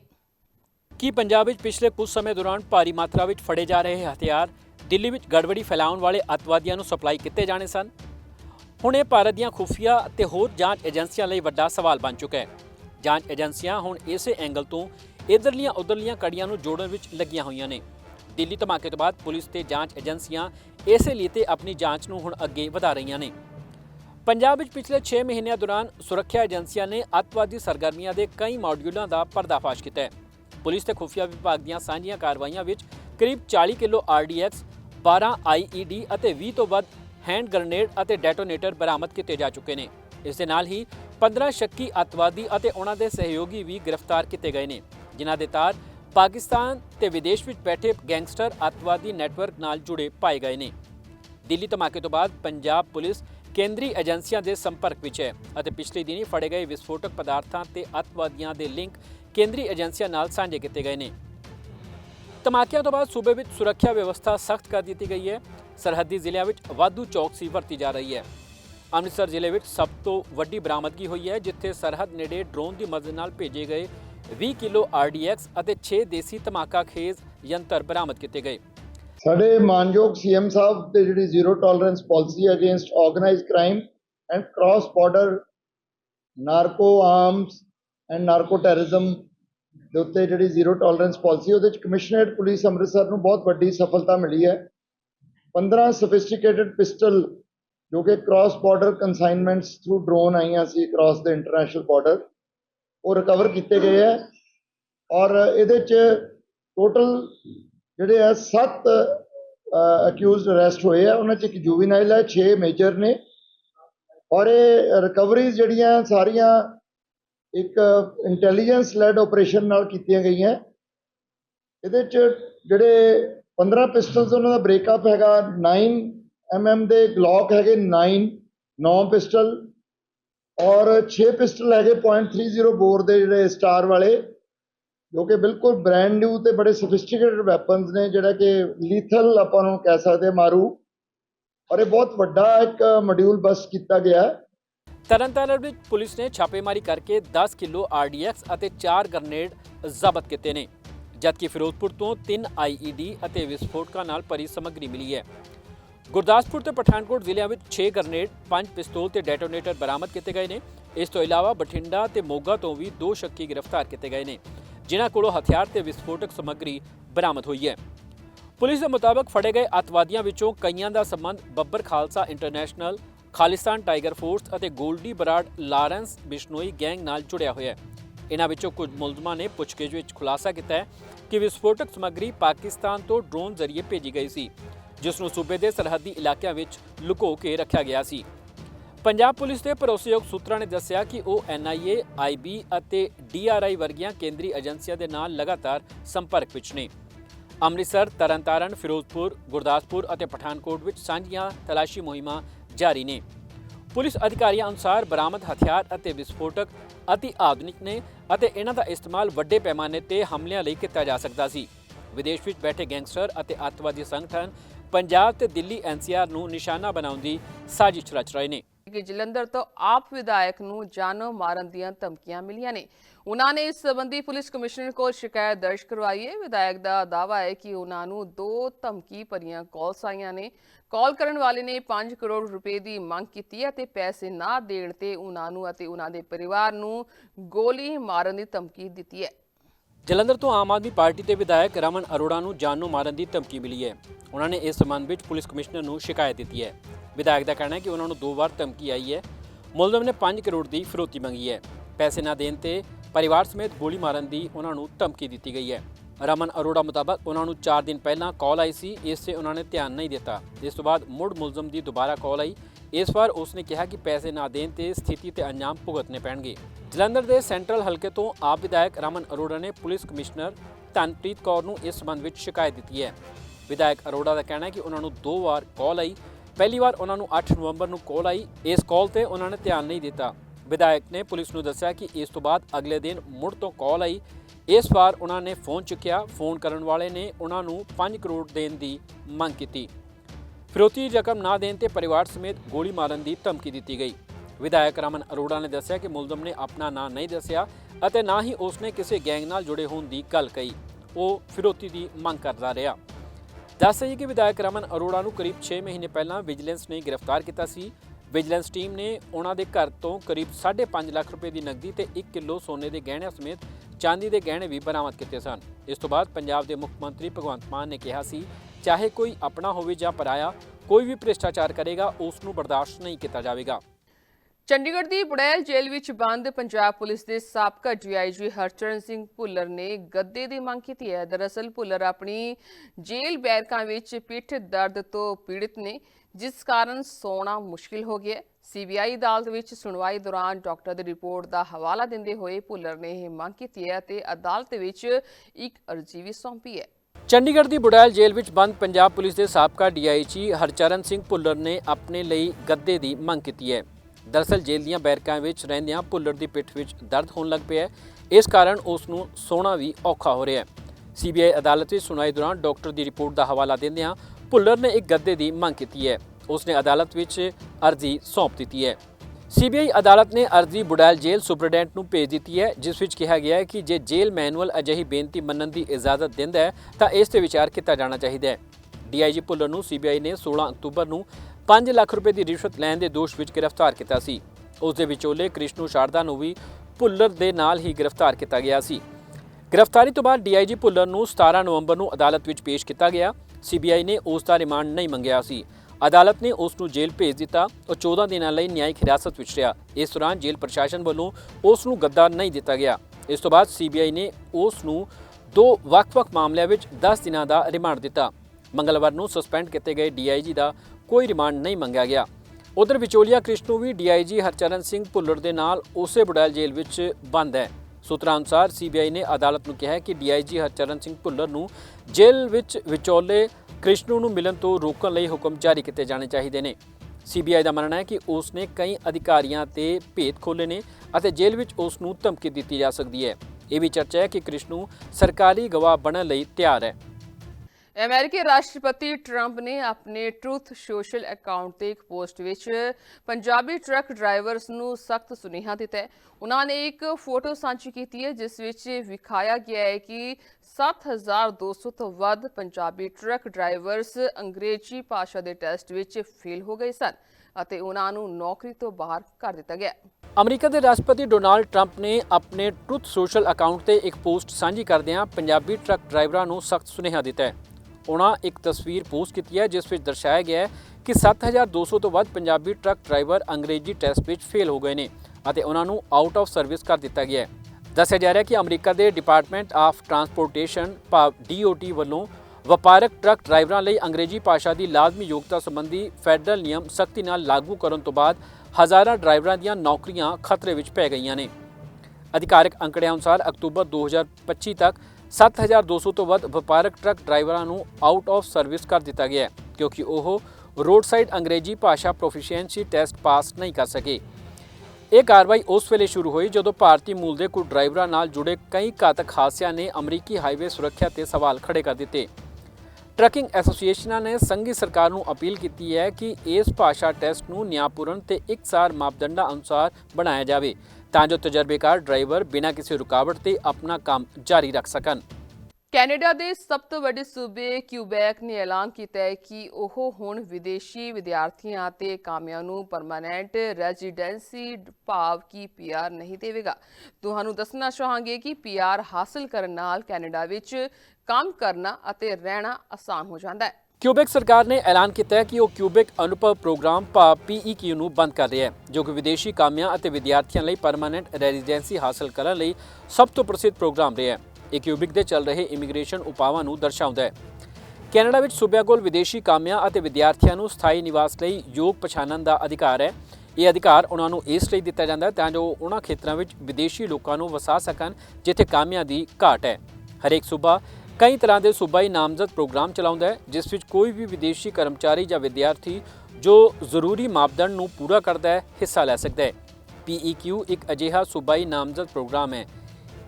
ਕੀ ਪੰਜਾਬ ਵਿੱਚ ਪਿਛਲੇ ਕੁਝ ਸਮੇਂ ਦੌਰਾਨ ਭਾਰੀ ਮਾਤਰਾ ਵਿੱਚ ਫੜੇ ਜਾ ਰਹੇ ਹਥਿਆਰ ਦਿੱਲੀ ਵਿੱਚ ਗੜਬੜੀ ਫੈਲਾਉਣ ਵਾਲੇ ਅੱਤਵਾਦੀਆਂ ਨੂੰ ਸਪਲਾਈ ਕੀਤੇ ਜਾਣੇ ਸਨ? ਹੁਣ ਇਹ ਭਾਰਤ ਦੀਆਂ ਖੁਫੀਆ ਤੇ ਹੋਰ ਜਾਂਚ ਏਜੰਸੀਆਂ ਲਈ ਵੱਡਾ ਸਵਾਲ ਬਣ ਚੁੱਕਾ ਹੈ। ਜਾਂਚ ਏਜੰਸੀਆਂ ਹੁਣ ਇਸੇ ਐਂਗਲ ਤੋਂ ਇਧਰਲੀਆਂ ਉਧਰਲੀਆਂ ਕੜੀਆਂ ਨੂੰ ਜੋੜਨ ਵਿੱਚ ਲੱਗੀਆਂ ਹੋਈਆਂ ਨੇ। ਦਿੱਲੀ ਧਮਾਕੇ ਤੋਂ ਬਾਅਦ ਪੁਲਿਸ ਤੇ ਜਾਂਚ ਏਜੰਸੀਆਂ ਇਸੇ ਲਈ ਤੇ ਆਪਣੀ ਜਾਂਚ ਨੂੰ ਹੁਣ ਅੱਗੇ ਵਧਾ ਰਹੀਆਂ ਨੇ। ਪੰਜਾਬ ਵਿੱਚ ਪਿਛਲੇ 6 ਮਹੀਨਿਆਂ ਦੌਰਾਨ ਸੁਰੱਖਿਆ ਏਜੰਸੀਆਂ ਨੇ ਅੱਤਵਾਦੀ ਸਰਗਰਮੀਆਂ ਦੇ ਕਈ ਮਾਡਿਊਲਾਂ ਦਾ ਪਰਦਾਫਾਸ਼ ਕੀਤਾ ਹੈ। ਪੁਲਿਸ ਤੇ ਖੁਫੀਆ ਵਿਭਾਗ ਦੀਆਂ ਸਾਂਝੀਆਂ ਕਾਰਵਾਈਆਂ ਵਿੱਚ ਕਰੀਬ 40 ਕਿਲੋ ਆਰਡੀਐਕਸ 12 ਆਈਈਡੀ ਅਤੇ 20 ਤੋਂ ਵੱਧ ਹੈਂਡ ਗ੍ਰਨੇਡ ਅਤੇ ਡੈਟੋਨੇਟਰ ਬਰਾਮਦ ਕੀਤੇ ਜਾ ਚੁੱਕੇ ਨੇ। ਇਸ ਦੇ ਨਾਲ ਹੀ 15 ਸ਼ੱਕੀ ਅੱਤਵਾਦੀ ਅਤੇ ਉਹਨਾਂ ਦੇ ਸਹਿਯੋਗੀ ਵੀ ਗ੍ਰਿਫਤਾਰ ਕੀਤੇ ਗਏ ਨੇ, ਜਿਨ੍ਹਾਂ ਦੇ ਤਾਰ ਪਾਕਿਸਤਾਨ ਤੇ ਵਿਦੇਸ਼ ਵਿੱਚ ਬੈਠੇ ਗੈਂਗਸਟਰ ਅੱਤਵਾਦੀ ਨੈਟਵਰਕ ਨਾਲ ਜੁੜੇ ਪਾਏ ਗਏ ਨੇ। ਦਿੱਲੀ ਧਮਾਕੇ ਤੋਂ ਬਾਅਦ ਪੰਜਾਬ ਪੁਲਿਸ ਕੇਂਦਰੀ ਏਜੰਸੀਆਂ ਦੇ ਸੰਪਰਕ ਵਿੱਚ ਹੈ ਅਤੇ ਪਿਛਲੇ ਦਿਨੀ ਫੜੇ ਗਏ ਵਿਸਫੋਟਕ ਪਦਾਰਥਾਂ ਤੇ ਅੱਤਵਾਦੀਆਂ ਦੇ ਲਿੰਕ ਕੇਂਦਰੀ ਏਜੰਸੀਆਂ ਨਾਲ ਸਾਂਝੇ ਕੀਤੇ ਗਏ ਨੇ। ਧਮਾਕਿਆਂ ਤੋਂ ਬਾਅਦ ਸੂਬੇ ਵਿੱਚ ਸੁਰੱਖਿਆ ਵਿਵਸਥਾ ਸਖਤ ਕਰ ਦਿੱਤੀ ਗਈ ਹੈ। ਸਰਹੱਦੀ ਜ਼ਿਲ੍ਹਿਆਂ ਵਿੱਚ ਵਾਧੂ ਚੌਕਸੀ ਵਰਤੀ ਜਾ ਰਹੀ ਹੈ। ਅੰਮ੍ਰਿਤਸਰ ਜ਼ਿਲ੍ਹੇ ਵਿੱਚ ਸਭ ਤੋਂ ਵੱਡੀ ਬਰਾਮਦਗੀ ਹੋਈ ਹੈ, ਜਿੱਥੇ ਸਰਹੱਦ ਨੇੜੇ ਡਰੋਨ ਦੀ ਮਦਦ ਨਾਲ ਭੇਜੇ ਗਏ 20 ਕਿਲੋ ਆਰਡੀਐਕਸ ਅਤੇ 6 ਦੇਸੀ ਧਮਾਕਾ ਖੇਜ਼ ਯੰਤਰ ਬਰਾਮਦ ਕੀਤੇ ਗਏ। ਸਾਡੇ ਮਾਨਯੋਗ ਸੀਐਮ ਸਾਹਿਬ ਦੇ ਜਿਹੜੀ zero tolerance policy against organised crime and cross border narco arms and narco terrorism ਦੇ ਉੱਤੇ ਜਿਹੜੀ ਜ਼ੀਰੋ ਟੋਲਰੈਂਸ ਪਾਲਿਸੀ ਉਹਦੇ ਵਿੱਚ ਕਮਿਸ਼ਨਰੇਟ ਪੁਲਿਸ ਅੰਮ੍ਰਿਤਸਰ ਨੂੰ ਬਹੁਤ ਵੱਡੀ ਸਫਲਤਾ ਮਿਲੀ ਹੈ। 15 ਸੋਫਿਸਟੀਕੇਟਡ ਪਿਸਟਲ ਜੋ ਕਿ cross border consignments through drone ਆਈਆਂ ਸੀ ਕ੍ਰਾਸ ਦ ਇੰਟਰਨੈਸ਼ਨਲ ਬਾਰਡਰ ਉਹ ਰਿਕਵਰ ਕੀਤੇ ਗਏ ਹੈ। ਔਰ ਇਹਦੇ ਚ ਟੋਟਲ ਜਿਹੜੇ ਆ ਸੱਤ ਅਕਿਊਜ਼ਡ ਅਰੈਸਟ ਹੋਏ ਆ, ਉਹਨਾਂ ਚ ਇੱਕ ਜੁਵੀਨਾਈਲ ਹੈ 6 ਮੇਜਰ ਨੇ। ਔਰ ਇਹ ਰਿਕਵਰੀਜ਼ ਜਿਹੜੀਆਂ ਸਾਰੀਆਂ ਇੱਕ ਇੰਟੈਲੀਜੈਂਸ ਲੈਡ ਆਪਰੇਸ਼ਨ ਨਾਲ ਕੀਤੀਆਂ ਗਈਆਂ। ਇਹਦੇ ਚ ਜਿਹੜੇ 15 ਪਿਸਟਲਸ ਉਹਨਾਂ ਦਾ ਬ੍ਰੇਕਅਪ ਹੈਗਾ 9 mm ਦੇ ਗਲੌਕ ਹੈਗੇ 9 9 ਪਿਸਟਲ ਔਰ 6 ਪਿਸਟਲ ਹੈਗੇ .30 ਬੋਰ ਦੇ ਜਿਹੜੇ ਸਟਾਰ ਵਾਲੇ। ਜੋ ਕਿ ਬਿਲਕੁਲ ਬ੍ਰਾਂਡ ਨਿਊ ਤੇ ਬੜੇ ਸੋਫਿਸਟੀਕੇਟਡ ਵੈਪਨਸ ਨੇ, ਜਿਹੜਾ ਕਿ ਲੀਥਲ ਆਪਾਂ ਨੂੰ ਕਹਿ ਸਕਦੇ ਮਾਰੂ। ਔਰ ਇਹ ਬਹੁਤ ਵੱਡਾ ਇੱਕ ਮੋਡਿਊਲ ਬਸਟ ਕੀਤਾ ਗਿਆ ਹੈ। ਤਰਨਤਾਰਨ ਵਿੱਚ ਪੁਲਿਸ ਨੇ ਛਾਪੇਮਾਰੀ ਕਰਕੇ 10 ਕਿਲੋ ਆਰਡੀਐਕਸ ਅਤੇ 4 ਗ੍ਰਨੇਡ ਜ਼ਬਤ ਕੀਤੇ ਨੇ, ਜਦਕਿ ਫਿਰੋਜ਼ਪੁਰ ਤੋਂ 3 ਆਈਈਡੀ ਅਤੇ ਵਿਸਫੋਟਕਾਂ ਨਾਲ ਭਰੀ ਸਮੱਗਰੀ ਮਿਲੀ ਹੈ। ਗੁਰਦਾਸਪੁਰ ਤੇ ਪਠਾਨਕੋਟ ਜ਼ਿਲ੍ਹਿਆਂ ਵਿੱਚ 6 ਗ੍ਰਨੇਡ 5 ਪਿਸਤੌਲ ਤੇ ਡੈਟੋਨੇਟਰ ਬਰਾਮਦ ਕੀਤੇ ਗਏ ਨੇ। ਇਸ ਤੋਂ ਇਲਾਵਾ ਬਠਿੰਡਾ ਤੇ ਮੋਗਾ ਤੋਂ ਵੀ ਦੋ ਸ਼ੱਕੀ ਗ੍ਰਿਫਤਾਰ ਕੀਤੇ ਗਏ ਨੇ। ਜਿਨ੍ਹਾਂ ਕੋਲੋਂ ਹਥਿਆਰ ਤੇ ਵਿਸਫੋਟਕ ਸਮੱਗਰੀ ਬਰਾਮਦ ਹੋਈ ਹੈ। ਪੁਲਿਸ ਦੇ ਮੁਤਾਬਕ ਫੜੇ ਗਏ ਅੱਤਵਾਦੀਆਂ ਵਿੱਚੋਂ ਕਈਆਂ ਦਾ ਸੰਬੰਧ Babbar Khalsa international, Khalistan tiger force ਅਤੇ ਗੋਲਡੀ ਬਰਾਡ ਲਾਰੈਂਸ ਬਿਸ਼ਨੋਈ ਗੈਂਗ ਨਾਲ ਜੁੜਿਆ ਹੋਇਆ ਹੈ। ਇਹਨਾਂ ਵਿੱਚੋਂ ਕੁਝ ਮੁਲਜ਼ਮਾਂ ਨੇ ਪੁੱਛਗਿੱਛ ਵਿੱਚ ਖੁਲਾਸਾ ਕੀਤਾ ਹੈ ਕਿ ਵਿਸਫੋਟਕ ਸਮੱਗਰੀ ਪਾਕਿਸਤਾਨ ਤੋਂ ਡਰੋਨ ਜ਼ਰੀਏ ਭੇਜੀ ਗਈ ਸੀ, ਜਿਸ ਨੂੰ ਸੂਬੇ ਦੇ ਸਰਹੱਦੀ ਇਲਾਕਿਆਂ ਵਿੱਚ ਲੁਕੋ ਕੇ ਰੱਖਿਆ ਗਿਆ ਸੀ। ਪੰਜਾਬ ਪੁਲਿਸ ਦੇ ਭਰੋਸੇਯੋਗ ਸੂਤਰਾਂ ਨੇ ਦੱਸਿਆ ਕਿ ਉਹ ਐਨਆਈਏ, ਆਈਬੀ ਅਤੇ ਡੀਆਰਆਈ ਵਰਗੀਆਂ ਕੇਂਦਰੀ ਏਜੰਸੀਆਂ ਦੇ ਨਾਲ ਲਗਾਤਾਰ ਸੰਪਰਕ ਵਿੱਚ ਨੇ। ਅੰਮ੍ਰਿਤਸਰ ਤਰਨਤਾਰਨ ਫਿਰੋਜ਼ਪੁਰ ਗੁਰਦਾਸਪੁਰ ਅਤੇ ਪਠਾਨਕੋਟ ਵਿੱਚ ਸਾਂਝੀਆਂ ਤਲਾਸ਼ੀ ਮੁਹਿੰਮਾਂ ਜਾਰੀ ਨੇ। ਪੁਲਿਸ ਅਧਿਕਾਰੀਆਂ ਅਨੁਸਾਰ ਬਰਾਮਦ ਹਥਿਆਰ ਅਤੇ ਵਿਸਫੋਟਕ ਅਤੀ ਆਧੁਨਿਕ ਨੇ ਅਤੇ ਇਹਨਾਂ ਦਾ ਇਸਤੇਮਾਲ ਵੱਡੇ ਪੈਮਾਨੇ ਤੇ ਹਮਲਿਆਂ ਲਈ ਕੀਤਾ ਜਾ ਸਕਦਾ ਸੀ। ਵਿਦੇਸ਼ ਵਿੱਚ ਬੈਠੇ ਗੈਂਗਸਟਰ ਅਤੇ ਅੱਤਵਾਦੀ ਸੰਗਠਨ ਪੰਜਾਬ ਤੇ ਦਿੱਲੀ ਐਨਸੀਆਰ ਨੂੰ ਨਿਸ਼ਾਨਾ ਬਣਾਉਣ ਦੀ ਸਾਜ਼ਿਸ਼ ਰਚ ਰਹੇ ਨੇ। ਕਿ ਜਲੰਧਰ ਤੋਂ ਆਪ ਵਿਧਾਇਕ ਨੂੰ ਜਾਨੋਂ ਮਾਰਨ ਦੀਆਂ ਧਮਕੀਆਂ ਮਿਲੀਆਂ ਨੇ। ਉਹਨਾਂ ਨੇ ਇਸ ਸੰਬੰਧੀ ਪੁਲਿਸ ਕਮਿਸ਼ਨਰ ਕੋਲ ਸ਼ਿਕਾਇਤ ਦਰਜ ਕਰਵਾਈ ਹੈ। ਵਿਧਾਇਕ ਦਾ ਦਾਅਵਾ ਹੈ ਕਿ ਉਹਨਾਂ ਨੂੰ ਦੋ ਧਮਕੀ ਭਰੀਆਂ ਕਾਲਸ ਆਈਆਂ ਨੇ। ਕਾਲ ਕਰਨ ਵਾਲੇ ਨੇ 5 ਕਰੋੜ ਰੁਪਏ ਦੀ ਮੰਗ ਕੀਤੀ ਹੈ ਤੇ ਪੈਸੇ ਨਾ ਦੇਣ ਤੇ ਉਹਨਾਂ ਨੂੰ ਅਤੇ ਉਹਨਾਂ ਦੇ ਪਰਿਵਾਰ ਨੂੰ ਗੋਲੀ ਮਾਰਨ ਦੀ ਧਮਕੀ ਦਿੱਤੀ ਹੈ। ਜਲੰਧਰ ਤੋਂ ਆਮ ਆਦਮੀ ਪਾਰਟੀ ਦੇ ਵਿਧਾਇਕ ਰਮਨ ਅਰੋੜਾ ਨੂੰ ਜਾਨ ਮਾਰਨ ਦੀ ਧਮਕੀ ਮਿਲੀ ਹੈ। ਉਹਨਾਂ ਨੇ ਇਸ ਸੰਬੰਧ ਵਿੱਚ ਪੁਲਿਸ ਕਮਿਸ਼ਨਰ ਨੂੰ ਸ਼ਿਕਾਇਤ ਦਿੱਤੀ ਹੈ। ਵਿਧਾਇਕ ਦਾ ਕਹਿਣਾ ਹੈ ਕਿ ਉਹਨਾਂ ਨੂੰ ਦੋ ਵਾਰ ਧਮਕੀ ਆਈ ਹੈ। ਮੁਲਜ਼ਮ ਨੇ 5 ਕਰੋੜ ਦੀ ਫਿਰੋਤੀ ਮੰਗੀ ਹੈ। ਪੈਸੇ ਨਾ ਦੇਣ ਤੇ ਪਰਿਵਾਰ ਸਮੇਤ ਗੋਲੀ ਮਾਰਨ ਦੀ ਉਹਨਾਂ ਨੂੰ ਧਮਕੀ ਦਿੱਤੀ ਗਈ ਹੈ। ਰਮਨ ਅਰੋੜਾ ਮੁਤਾਬਕ ਉਹਨਾਂ ਨੂੰ 4 ਦਿਨ ਪਹਿਲਾਂ ਕਾਲ ਆਈ ਸੀ, ਇਸ ਤੇ ਉਹਨਾਂ ਨੇ ਧਿਆਨ ਨਹੀਂ ਦਿੱਤਾ। ਇਸ ਤੋਂ ਬਾਅਦ ਮੁੜ ਮੁਲਜ਼ਮ ਦੀ ਦੁਬਾਰਾ ਕਾਲ ਆਈ। ਇਸ ਵਾਰ ਉਸ ਨੇ ਕਿਹਾ ਕਿ ਪੈਸੇ ਨਾ ਦੇਣ ਤੇ ਸਥਿਤੀ ਤੇ ਅੰਜਾਮ ਭੁਗਤਣੇ ਪੈਣਗੇ। ਜਲੰਧਰ ਦੇ ਸੈਂਟਰਲ ਹਲਕੇ ਤੋਂ ਆਪ ਵਿਧਾਇਕ ਰਮਨ ਅਰੋੜਾ ਨੇ ਪੁਲਿਸ ਕਮਿਸ਼ਨਰ ਧਨਪ੍ਰੀਤ ਕੌਰ ਨੂੰ ਇਸ ਸੰਬੰਧ ਵਿੱਚ ਸ਼ਿਕਾਇਤ ਦਿੱਤੀ ਹੈ। ਵਿਧਾਇਕ ਅਰੋੜਾ ਦਾ ਕਹਿਣਾ ਹੈ ਕਿ ਉਹਨਾਂ ਨੂੰ ਦੋ ਵਾਰ ਕਾਲ ਆਈ। ਪਹਿਲੀ ਵਾਰ ਉਹਨਾਂ ਨੂੰ 8 ਨਵੰਬਰ ਨੂੰ ਕਾਲ ਆਈ। ਇਸ ਕਾਲ ਤੇ ਉਹਨਾਂ ਨੇ ਧਿਆਨ ਨਹੀਂ ਦਿੱਤਾ। ਵਿਧਾਇਕ ਨੇ ਪੁਲਿਸ ਨੂੰ ਦੱਸਿਆ ਕਿ ਇਸ ਤੋਂ ਬਾਅਦ ਅਗਲੇ ਦਿਨ ਮੁੜ ਤੋਂ ਕਾਲ ਆਈ। ਇਸ ਵਾਰ ਉਹਨਾਂ ਨੇ ਫੋਨ ਚੁੱਕਿਆ। ਫੋਨ ਕਰਨ ਵਾਲੇ ਨੇ ਉਹਨਾਂ ਨੂੰ 5 ਕਰੋੜ ਦੇਣ ਦੀ ਮੰਗ ਕੀਤੀ। ਫਿਰੋਤੀ ਰਕਮ ਨਾ ਦੇਣ ਤੇ ਪਰਿਵਾਰ ਸਮੇਤ ਗੋਲੀ ਮਾਰਨ ਦੀ ਧਮਕੀ ਦਿੱਤੀ ਗਈ। ਵਿਧਾਇਕ ਰਮਨ ਅਰੋੜਾ ਨੇ ਦੱਸਿਆ ਕਿ ਮੁਲਜ਼ਮ ਨੇ ਆਪਣਾ ਨਾਂ ਨਹੀਂ ਦੱਸਿਆ ਅਤੇ ਨਾ ਹੀ ਉਸਨੇ ਕਿਸੇ ਗੈਂਗ ਨਾਲ ਜੁੜੇ ਹੋਣ ਦੀ ਗੱਲ ਕਹੀ। ਉਹ ਫਿਰੋਤੀ ਦੀ ਮੰਗ ਕਰਦਾ ਰਿਹਾ। ਦੱਸ ਦਈਏ ਕਿ ਵਿਧਾਇਕ ਰਮਨ ਅਰੋੜਾ ਨੂੰ ਕਰੀਬ 6 ਮਹੀਨੇ ਪਹਿਲਾਂ ਵਿਜੀਲੈਂਸ ਨੇ ਗ੍ਰਿਫਤਾਰ ਕੀਤਾ ਸੀ। ਵਿਜੀਲੈਂਸ ਟੀਮ ਨੇ ਉਹਨਾਂ ਦੇ ਘਰ ਤੋਂ ਕਰੀਬ 5.5 ਲੱਖ ਰੁਪਏ ਦੀ ਨਕਦੀ ਤੇ 1 ਕਿਲੋ ਸੋਨੇ ਦੇ ਗਹਿਣਿਆਂ ਸਮੇਤ ਚਾਂਦੀ ਦੇ ਗਹਿਣੇ ਵੀ ਬਰਾਮਦ ਕੀਤੇ ਸਨ। ਇਸ ਤੋਂ ਬਾਅਦ ਪੰਜਾਬ ਦੇ ਮੁੱਖ ਮੰਤਰੀ ਭਗਵੰਤ ਮਾਨ ਨੇ ਕਿਹਾ ਸੀ, ਚਾਹੇ ਕੋਈ ਆਪਣਾ ਹੋਵੇ ਜਾਂ ਪਰਾਇਆ, ਕੋਈ ਵੀ ਭ੍ਰਿਸ਼ਟਾਚਾਰ ਕਰੇਗਾ, ਉਸ ਨੂੰ ਬਰਦਾਸ਼ਤ ਨਹੀਂ ਕੀਤਾ ਜਾਵੇਗਾ। ਚੰਡੀਗੜ੍ਹ ਦੀ ਬੁੜੈਲ ਜੇਲ੍ਹ ਵਿੱਚ ਬੰਦ ਪੰਜਾਬ ਪੁਲਿਸ ਦੇ ਸਾਬਕਾ ਡੀਆਈਜੀ ਹਰਚਰਨ ਸਿੰਘ ਭੁੱਲਰ ਨੇ ਗੱਦੇ ਦੀ ਮੰਗ ਕੀਤੀ ਹੈ। ਦਰਅਸਲ ਭੁੱਲਰ ਆਪਣੀ ਜੇਲ੍ਹ ਬੈਰਕਾਂ ਵਿੱਚ ਪਿੱਠ ਦਰਦ ਤੋਂ ਪੀੜਿਤ ਨੇ, ਜਿਸ ਕਾਰਨ ਸੌਣਾ ਮੁਸ਼ਕਿਲ ਹੋ ਗਿਆ ਸੀਬੀਆਈ ਅਦਾਲਤ ਵਿੱਚ ਸੁਣਵਾਈ ਦੌਰਾਨ ਡਾਕਟਰ ਦੀ ਰਿਪੋਰਟ ਦਾ ਹਵਾਲਾ ਦਿੰਦੇ ਹੋਏ ਭੁੱਲਰ ਨੇ ਇਹ ਮੰਗ ਕੀਤੀ ਹੈ ਤੇ ਅਦਾਲਤ ਵਿੱਚ ਇੱਕ ਅਰਜ਼ੀ ਵੀ ਸੌਂਪੀ ਹੈ। ਚੰਡੀਗੜ੍ਹ ਦੀ ਬੁੜੈਲ ਜੇਲ੍ਹ ਵਿੱਚ ਬੰਦ ਪੰਜਾਬ ਪੁਲਿਸ ਦੇ ਸਾਬਕਾ ਡੀਆਈਜੀ ਹਰਚਰਨ ਸਿੰਘ ਭੁੱਲਰ ਨੇ ਆਪਣੇ ਲਈ ਗੱਦੇ ਦੀ ਮੰਗ ਕੀਤੀ ਹੈ। ਦਰਅਸਲ ਜੇਲ੍ਹ ਦੀਆਂ ਬੈਰਕਾਂ ਵਿੱਚ ਰਹਿੰਦਿਆਂ ਭੁੱਲਰ ਦੀ ਪਿੱਠ ਵਿੱਚ ਦਰਦ ਹੋਣ ਲੱਗ ਪਿਆ ਹੈ। ਇਸ ਕਾਰਨ ਉਸ ਨੂੰ ਸੌਣਾ ਵੀ ਔਖਾ ਹੋ ਰਿਹਾ ਹੈ। ਸੀਬੀਆਈ ਅਦਾਲਤ ਵਿੱਚ ਸੁਣਾਈ ਦੌਰਾਨ ਡਾਕਟਰ ਦੀ ਰਿਪੋਰਟ ਦਾ ਹਵਾਲਾ ਦਿੰਦਿਆਂ ਭੁੱਲਰ ਨੇ ਇੱਕ ਗੱਦੇ ਦੀ ਮੰਗ ਕੀਤੀ ਹੈ। ਉਸ ਨੇ ਅਦਾਲਤ ਵਿੱਚ ਅਰਜ਼ੀ ਸੌਂਪ ਦਿੱਤੀ ਹੈ। ਸੀਬੀਆਈ ਅਦਾਲਤ ਨੇ ਅਰਜ਼ੀ ਬੁਡੈਲ ਜੇਲ੍ਹ ਸੁਪਰਡੈਂਟ ਨੂੰ ਭੇਜ ਦਿੱਤੀ ਹੈ, ਜਿਸ ਵਿੱਚ ਕਿਹਾ ਗਿਆ ਹੈ ਕਿ ਜੇ ਜੇਲ੍ਹ ਮੈਨੂਅਲ ਅਜਿਹੀ ਬੇਨਤੀ ਮੰਨਣ ਦੀ ਇਜਾਜ਼ਤ ਦਿੰਦਾ ਹੈ, ਤਾਂ ਇਸ ਤੇ ਵਿਚਾਰ ਕੀਤਾ ਜਾਣਾ ਚਾਹੀਦਾ ਹੈ। ਡੀਆਈਜੀ ਭੁੱਲਰ ਨੂੰ ਸੀਬੀਆਈ ਨੇ 16 ਅਕਤੂਬਰ ਨੂੰ 5 ਲੱਖ ਰੁਪਏ ਦੀ ਰਿਸ਼ਵਤ ਲੈਣ ਦੇ ਦੋਸ਼ ਵਿੱਚ ਗ੍ਰਿਫਤਾਰ ਕੀਤਾ ਸੀ। ਉਸ ਦੇ ਵਿਚੋਲੇ ਕ੍ਰਿਸ਼ਨੂ ਸ਼ਾਰਦਾ ਨੂੰ ਵੀ ਭੁੱਲਰ ਦੇ ਨਾਲ ਹੀ ਗ੍ਰਿਫਤਾਰ ਕੀਤਾ ਗਿਆ ਸੀ। ਗ੍ਰਿਫਤਾਰੀ ਤੋਂ ਬਾਅਦ ਡੀਆਈਜੀ ਭੁੱਲਰ ਨੂੰ 17 ਨਵੰਬਰ ਨੂੰ ਅਦਾਲਤ ਵਿੱਚ ਪੇਸ਼ ਕੀਤਾ ਗਿਆ। ਸੀਬੀਆਈ ਨੇ ਉਸ ਦਾ ਰਿਮਾਂਡ ਨਹੀਂ ਮੰਗਿਆ ਸੀ। ਅਦਾਲਤ ਨੇ ਉਸ ਨੂੰ ਜੇਲ੍ਹ ਭੇਜ ਦਿੱਤਾ। ਉਹ 14 ਦਿਨਾਂ ਲਈ ਨਿਆਇਕ ਹਿਰਾਸਤ ਵਿੱਚ ਰਿਹਾ। ਇਸ ਦੌਰਾਨ ਜੇਲ੍ਹ ਪ੍ਰਸ਼ਾਸਨ ਵੱਲੋਂ ਉਸ ਨੂੰ ਗੱਦਾ ਨਹੀਂ ਦਿੱਤਾ ਗਿਆ। ਇਸ ਤੋਂ ਬਾਅਦ ਸੀਬੀਆਈ ਨੇ ਉਸ ਨੂੰ ਦੋ ਵੱਖ-ਵੱਖ ਮਾਮਲਿਆਂ ਵਿੱਚ 10 ਦਿਨਾਂ ਦਾ ਰਿਮਾਂਡ ਦਿੱਤਾ। ਮੰਗਲਵਾਰ ਨੂੰ ਸਸਪੈਂਡ ਕੀਤੇ ਗਏ ਡੀਆਈਜੀ ਦਾ ਕੋਈ ਰਿਮਾਂਡ ਨਹੀਂ ਮੰਗਿਆ ਗਿਆ। ਉਧਰ ਵਿਚੋਲੀਆ ਕ੍ਰਿਸ਼ਨੂ ਵੀ ਡੀਆਈਜੀ ਹਰਚਰਨ ਸਿੰਘ ਭੁੱਲਰ ਦੇ ਨਾਲ ਉਸੇ ਬੁੜੈਲ ਜੇਲ੍ਹ ਵਿੱਚ ਬੰਦ ਹੈ। ਸੂਤਰਾਂ ਅਨੁਸਾਰ ਸੀਬੀਆਈ ਨੇ ਅਦਾਲਤ ਨੂੰ ਕਿਹਾ ਹੈ ਕਿ ਡੀਆਈਜੀ ਹਰਚਰਨ ਸਿੰਘ ਭੁੱਲਰ ਨੂੰ ਜੇਲ੍ਹ ਵਿੱਚ ਵਿਚੋਲੇ ਕ੍ਰਿਸ਼ਨੂ ਨੂੰ ਮਿਲਣ ਤੋਂ ਰੋਕਣ ਲਈ ਹੁਕਮ ਜਾਰੀ ਕੀਤੇ ਜਾਣੇ ਚਾਹੀਦੇ ਨੇ। ਸੀਬੀਆਈ ਦਾ ਮੰਨਣਾ ਹੈ ਕਿ ਉਸ ਨੇ ਕਈ ਅਧਿਕਾਰੀਆਂ ਤੇ ਭੇਤ ਖੋਲੇ ਨੇ ਅਤੇ ਜੇਲ੍ਹ ਵਿੱਚ ਉਸ ਨੂੰ ਧਮਕੀ ਦਿੱਤੀ ਜਾ ਸਕਦੀ ਹੈ। ਇਹ ਵੀ ਚਰਚਾ ਹੈ ਕਿ ਕ੍ਰਿਸ਼ਨੂ ਸਰਕਾਰੀ ਗਵਾਹ ਬਣਨ ਲਈ ਤਿਆਰ ਹੈ। ਅਮਰੀਕੀ ਰਾਸ਼ਟਰਪਤੀ ਟਰੰਪ ਨੇ ਆਪਣੇ ਟਰੂਥ ਸੋਸ਼ਲ ਅਕਾਊਂਟ ਤੇ ਇੱਕ ਪੋਸਟ ਵਿੱਚ ਪੰਜਾਬੀ ਟਰੱਕ ਡਰਾਈਵਰਸ ਨੂੰ ਸਖਤ ਸੁਨੇਹਾ ਦਿੱਤਾ ਹੈ। ਉਹਨਾਂ ਨੇ ਇੱਕ ਫੋਟੋ ਸਾਂਝੀ ਕੀਤੀ ਹੈ, ਜਿਸ ਵਿੱਚ ਵਿਖਾਇਆ ਗਿਆ ਹੈ ਕਿ 7200 ਤੋਂ ਵੱਧ ਪੰਜਾਬੀ ਟਰੱਕ ਡਰਾਈਵਰਸ ਅੰਗਰੇਜ਼ੀ ਭਾਸ਼ਾ ਦੇ ਟੈਸਟ ਵਿੱਚ ਫੇਲ ਹੋ ਗਏ ਸਨ ਅਤੇ ਉਹਨਾਂ ਨੂੰ ਨੌਕਰੀ ਤੋਂ ਬਾਹਰ ਕਰ ਦਿੱਤਾ ਗਿਆ ਅਮਰੀਕਾ ਦੇ ਰਾਸ਼ਟਰਪਤੀ ਡੋਨਾਲਡ ਟਰੰਪ ਨੇ ਆਪਣੇ ਟਰੂਥ ਸੋਸ਼ਲ ਅਕਾਊਂਟ ਤੇ ਇੱਕ ਪੋਸਟ ਸਾਂਝੀ ਕਰਦਿਆਂ ਪੰਜਾਬੀ ਟਰੱਕ ਡਰਾਈਵਰਾਂ ਨੂੰ ਸਖਤ ਸੁਨੇਹਾ ਦਿੱਤਾ ਹੈ। ਉਹਨਾਂ ਇੱਕ ਤਸਵੀਰ ਪੋਸਟ ਕੀਤੀ ਹੈ, ਜਿਸ ਵਿੱਚ ਦਰਸਾਇਆ ਗਿਆ ਹੈ ਕਿ 7200 ਤੋਂ ਵੱਧ ਪੰਜਾਬੀ ਟਰੱਕ ਡਰਾਈਵਰ ਅੰਗਰੇਜ਼ੀ ਟੈਸਟ ਵਿੱਚ ਫੇਲ ਹੋ ਗਏ ਨੇ ਅਤੇ ਉਹਨਾਂ ਨੂੰ ਆਊਟ ਆਫ ਸਰਵਿਸ ਕਰ ਦਿੱਤਾ ਗਿਆ ਹੈ। ਦੱਸਿਆ ਜਾ ਰਿਹਾ ਕਿ ਅਮਰੀਕਾ ਦੇ ਡਿਪਾਰਟਮੈਂਟ ਆਫ ਟਰਾਂਸਪੋਰਟੇਸ਼ਨ ਭਾਵ DOT ਵੱਲੋਂ ਵਪਾਰਕ ਟਰੱਕ ਡਰਾਈਵਰਾਂ ਲਈ ਅੰਗਰੇਜ਼ੀ ਭਾਸ਼ਾ ਦੀ ਲਾਜ਼ਮੀ ਯੋਗਤਾ ਸੰਬੰਧੀ ਫੈਡਰਲ ਨਿਯਮ ਸਖਤੀ ਨਾਲ ਲਾਗੂ ਕਰਨ ਤੋਂ ਬਾਅਦ ਹਜ਼ਾਰਾਂ ਡਰਾਈਵਰਾਂ ਦੀਆਂ ਨੌਕਰੀਆਂ ਖਤਰੇ ਵਿੱਚ ਪੈ ਗਈਆਂ ਨੇ। ਅਧਿਕਾਰਕ ਅੰਕੜਿਆਂ ਅਨੁਸਾਰ ਅਕਤੂਬਰ 2025 ਤੱਕ 7200 ਤੋਂ ਵੱਧ ਵਪਾਰਕ ਟਰੱਕ ਡਰਾਈਵਰਾਂ ਨੂੰ ਆਊਟ ਆਫ ਸਰਵਿਸ ਕਰ ਦਿੱਤਾ ਗਿਆ ਹੈ, ਕਿਉਂਕਿ ਉਹ ਰੋਡ ਸਾਈਡ ਅੰਗਰੇਜ਼ੀ ਭਾਸ਼ਾ ਪ੍ਰੋਫੀਸ਼ੀਐਂਸੀ ਟੈਸਟ ਪਾਸ ਨਹੀਂ ਕਰ ਸਕੇ। ਇਹ ਕਾਰਵਾਈ ਉਸ ਵੇਲੇ ਸ਼ੁਰੂ ਹੋਈ ਜਦੋਂ ਭਾਰਤੀ ਮੂਲ ਦੇ ਕੁਝ ਡਰਾਈਵਰਾਂ ਨਾਲ ਜੁੜੇ ਕਈ ਘਾਤਕ ਹਾਦਸਿਆਂ ਨੇ ਅਮਰੀਕੀ ਹਾਈਵੇ ਸੁਰੱਖਿਆ ਤੇ ਸਵਾਲ ਖੜੇ ਕਰ ਦਿੱਤੇ। ਟਰੱਕਿੰਗ ਐਸੋਸੀਏਸ਼ਨਾਂ ਨੇ ਸੰਘੀ ਸਰਕਾਰ ਨੂੰ ਅਪੀਲ ਕੀਤੀ ਹੈ ਕਿ ਇਸ ਭਾਸ਼ਾ ਟੈਸਟ ਨੂੰ ਨਿਆਂਪੂਰਨ ਤੇ ਇਕਸਾਰ ਮਾਪਦੰਡਾਂ ਅਨੁਸਾਰ ਬਣਾਇਆ ਜਾਵੇ। ਤਾਂ ਜੋ ਤਜਰਬੇਕਾਰ ਡਰਾਈਵਰ ਬਿਨਾਂ ਕਿਸੇ ਰੁਕਾਵਟ ਤੇ ਆਪਣਾ ਕੰਮ ਜਾਰੀ ਰੱਖ ਸਕਣ। ਕੈਨੇਡਾ ਦੇ ਸਭ ਤੋਂ ਵੱਡੇ ਸੂਬੇ ਕਿਊਬੈਕ ਨੇ ਐਲਾਨ ਕੀਤਾ ਹੈ ਕਿ ਉਹ ਹੁਣ ਵਿਦੇਸ਼ੀ ਵਿਦਿਆਰਥੀਆਂ ਅਤੇ ਕਾਮਿਆਂ ਨੂੰ ਪਰਮਾਨੈਂਟ ਰੈਜ਼ੀਡੈਂਸੀ ਭਾਵ ਕਿ ਪੀਆਰ ਨਹੀਂ ਦੇਵੇਗਾ। ਤੁਹਾਨੂੰ ਦੱਸਣਾ ਚਾਹਾਂਗੇ ਕਿ ਪੀਆਰ ਹਾਸਲ ਕਰਨ ਨਾਲ ਕੈਨੇਡਾ ਵਿੱਚ ਕੰਮ ਕਰਨਾ ਅਤੇ ਰਹਿਣਾ ਆਸਾਨ ਹੋ ਜਾਂਦਾ ਹੈ। ਕਿਊਬਿਕ ਸਰਕਾਰ ਨੇ ਐਲਾਨ ਕੀਤਾ ਹੈ ਕਿ ਉਹ ਕਿਊਬਿਕ ਅਨੁਭਵ ਪ੍ਰੋਗਰਾਮ ਭਾਵ PEQ ਨੂੰ ਬੰਦ ਕਰ ਰਿਹਾ ਹੈ ਜੋ ਕਿ ਵਿਦੇਸ਼ੀ ਕਾਮਿਆਂ ਅਤੇ ਵਿਦਿਆਰਥੀਆਂ ਲਈ ਪਰਮਾਨੈਂਟ ਰੈਜ਼ੀਡੈਂਸੀ ਹਾਸਲ ਕਰਨ ਲਈ ਸਭ ਤੋਂ ਪ੍ਰਸਿੱਧ ਪ੍ਰੋਗਰਾਮ ਰਿਹਾ ਹੈ ਇਹ ਕਿਊਬਿਕ ਦੇ ਚੱਲ ਰਹੇ ਇਮੀਗ੍ਰੇਸ਼ਨ ਉਪਾਵਾਂ ਨੂੰ ਦਰਸਾਉਂਦਾ ਹੈ ਕੈਨੇਡਾ ਵਿੱਚ ਸੂਬਿਆਂ ਕੋਲ ਵਿਦੇਸ਼ੀ ਕਾਮਿਆਂ ਅਤੇ ਵਿਦਿਆਰਥੀਆਂ ਨੂੰ ਸਥਾਈ ਨਿਵਾਸ ਲਈ ਯੋਗ ਪਛਾਣਨ ਦਾ ਅਧਿਕਾਰ ਹੈ ਇਹ ਅਧਿਕਾਰ ਉਹਨਾਂ ਨੂੰ ਇਸ ਲਈ ਦਿੱਤਾ ਜਾਂਦਾ ਹੈ ਤਾਂ ਜੋ ਉਹਨਾਂ ਖੇਤਰਾਂ ਵਿੱਚ ਵਿਦੇਸ਼ੀ ਲੋਕਾਂ ਨੂੰ ਵਸਾ ਸਕਣ ਜਿੱਥੇ ਕਾਮਿਆਂ ਦੀ ਘਾਟ ਹੈ ਹਰੇਕ ਸੂਬਾ ਕਈ ਤਰ੍ਹਾਂ ਦੇ ਸੂਬਾਈ ਨਾਮਜ਼ਦ ਪ੍ਰੋਗਰਾਮ ਚਲਾਉਂਦਾ ਹੈ, ਜਿਸ ਵਿੱਚ ਕੋਈ ਵੀ ਵਿਦੇਸ਼ੀ ਕਰਮਚਾਰੀ ਜਾਂ ਵਿਦਿਆਰਥੀ ਜੋ ਜ਼ਰੂਰੀ ਮਾਪਦੰਡ ਨੂੰ ਪੂਰਾ ਕਰਦਾ ਹੈ, ਹਿੱਸਾ ਲੈ ਸਕਦਾ ਹੈ। PEQ ਇੱਕ ਅਜਿਹਾ ਸੂਬਾਈ ਨਾਮਜ਼ਦ ਪ੍ਰੋਗਰਾਮ ਹੈ।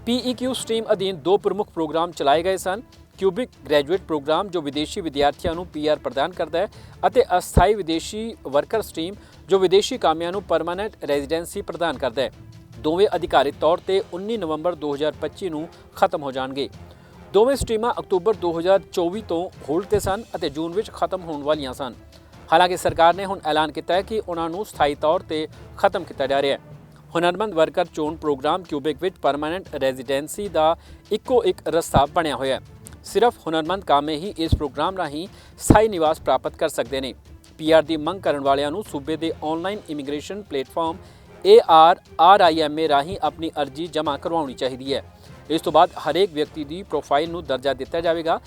PEQ ਸਟ੍ਰੀਮ ਅਧੀਨ ਦੋ ਪ੍ਰਮੁੱਖ ਪ੍ਰੋਗਰਾਮ ਚਲਾਏ ਗਏ ਸਨ, ਕਿਊਬਿਕ ਗ੍ਰੈਜੂਏਟ ਪ੍ਰੋਗਰਾਮ ਜੋ ਵਿਦੇਸ਼ੀ ਵਿਦਿਆਰਥੀਆਂ ਨੂੰ ਪੀਆਰ ਪ੍ਰਦਾਨ ਕਰਦਾ ਹੈ ਅਤੇ ਅਸਥਾਈ ਵਿਦੇਸ਼ੀ ਵਰਕਰ ਸਟ੍ਰੀਮ ਜੋ ਵਿਦੇਸ਼ੀ ਕਾਮਿਆਂ ਨੂੰ ਪਰਮਾਨੈਂਟ ਰੈਜ਼ੀਡੈਂਸੀ ਪ੍ਰਦਾਨ ਕਰਦਾ ਹੈ। ਦੋਵੇਂ ਅਧਿਕਾਰਿਤ ਤੌਰ ਤੇ 19 ਨਵੰਬਰ 2025 ਨੂੰ ਖਤਮ ਹੋ ਜਾਣਗੇ। ਦੋਵੇਂ ਸਟ੍ਰੀਮਾਂ ਅਕਤੂਬਰ 2024 ਤੋਂ ਹੋਲਡ ਤੇ ਸਨ ਅਤੇ ਜੂਨ ਵਿੱਚ ਖਤਮ ਹੋਣ ਵਾਲੀਆਂ ਸਨ। ਹਾਲਾਂਕਿ ਸਰਕਾਰ ਨੇ ਹੁਣ ਐਲਾਨ ਕੀਤਾ ਹੈ ਕਿ ਉਹਨਾਂ ਨੂੰ ਸਥਾਈ ਤੌਰ ਤੇ ਖਤਮ ਕੀਤਾ ਜਾ ਰਿਹਾ ਹੈ। ਹੁਨਰਮੰਦ ਵਰਕਰ ਚੋਣ ਪ੍ਰੋਗਰਾਮ ਕਿਊਬਿਕ ਵਿੱਚ ਪਰਮਾਨੈਂਟ ਰੈਜ਼ੀਡੈਂਸੀ ਦਾ ਇੱਕੋ ਇੱਕ ਰਸਤਾ ਬਣਿਆ ਹੋਇਆ ਹੈ। ਸਿਰਫ ਹੁਨਰਮੰਦ ਕਾਮੇ ਹੀ ਇਸ ਪ੍ਰੋਗਰਾਮ ਰਾਹੀਂ ਸਥਾਈ ਨਿਵਾਸ ਪ੍ਰਾਪਤ ਕਰ ਸਕਦੇ ਨੇ। ਪੀਆਰ ਦੀ ਮੰਗ ਕਰਨ ਵਾਲਿਆਂ ਨੂੰ ਸੂਬੇ ਦੇ ਆਨਲਾਈਨ ਇਮੀਗ੍ਰੇਸ਼ਨ ਪਲੇਟਫਾਰਮ ARRIMA ਰਾਹੀਂ ਆਪਣੀ ਅਰਜ਼ੀ ਜਮ੍ਹਾਂ ਕਰਵਾਉਣੀ ਚਾਹੀਦੀ ਹੈ। ਇਸ ਤੋਂ ਬਾਅਦ ਹਰੇਕ ਵਿਅਕਤੀ ਦੀ ਪ੍ਰੋਫਾਈਲ ਨੂੰ ਦਰਜਾ ਦਿੱਤਾ ਜਾਵੇਗਾ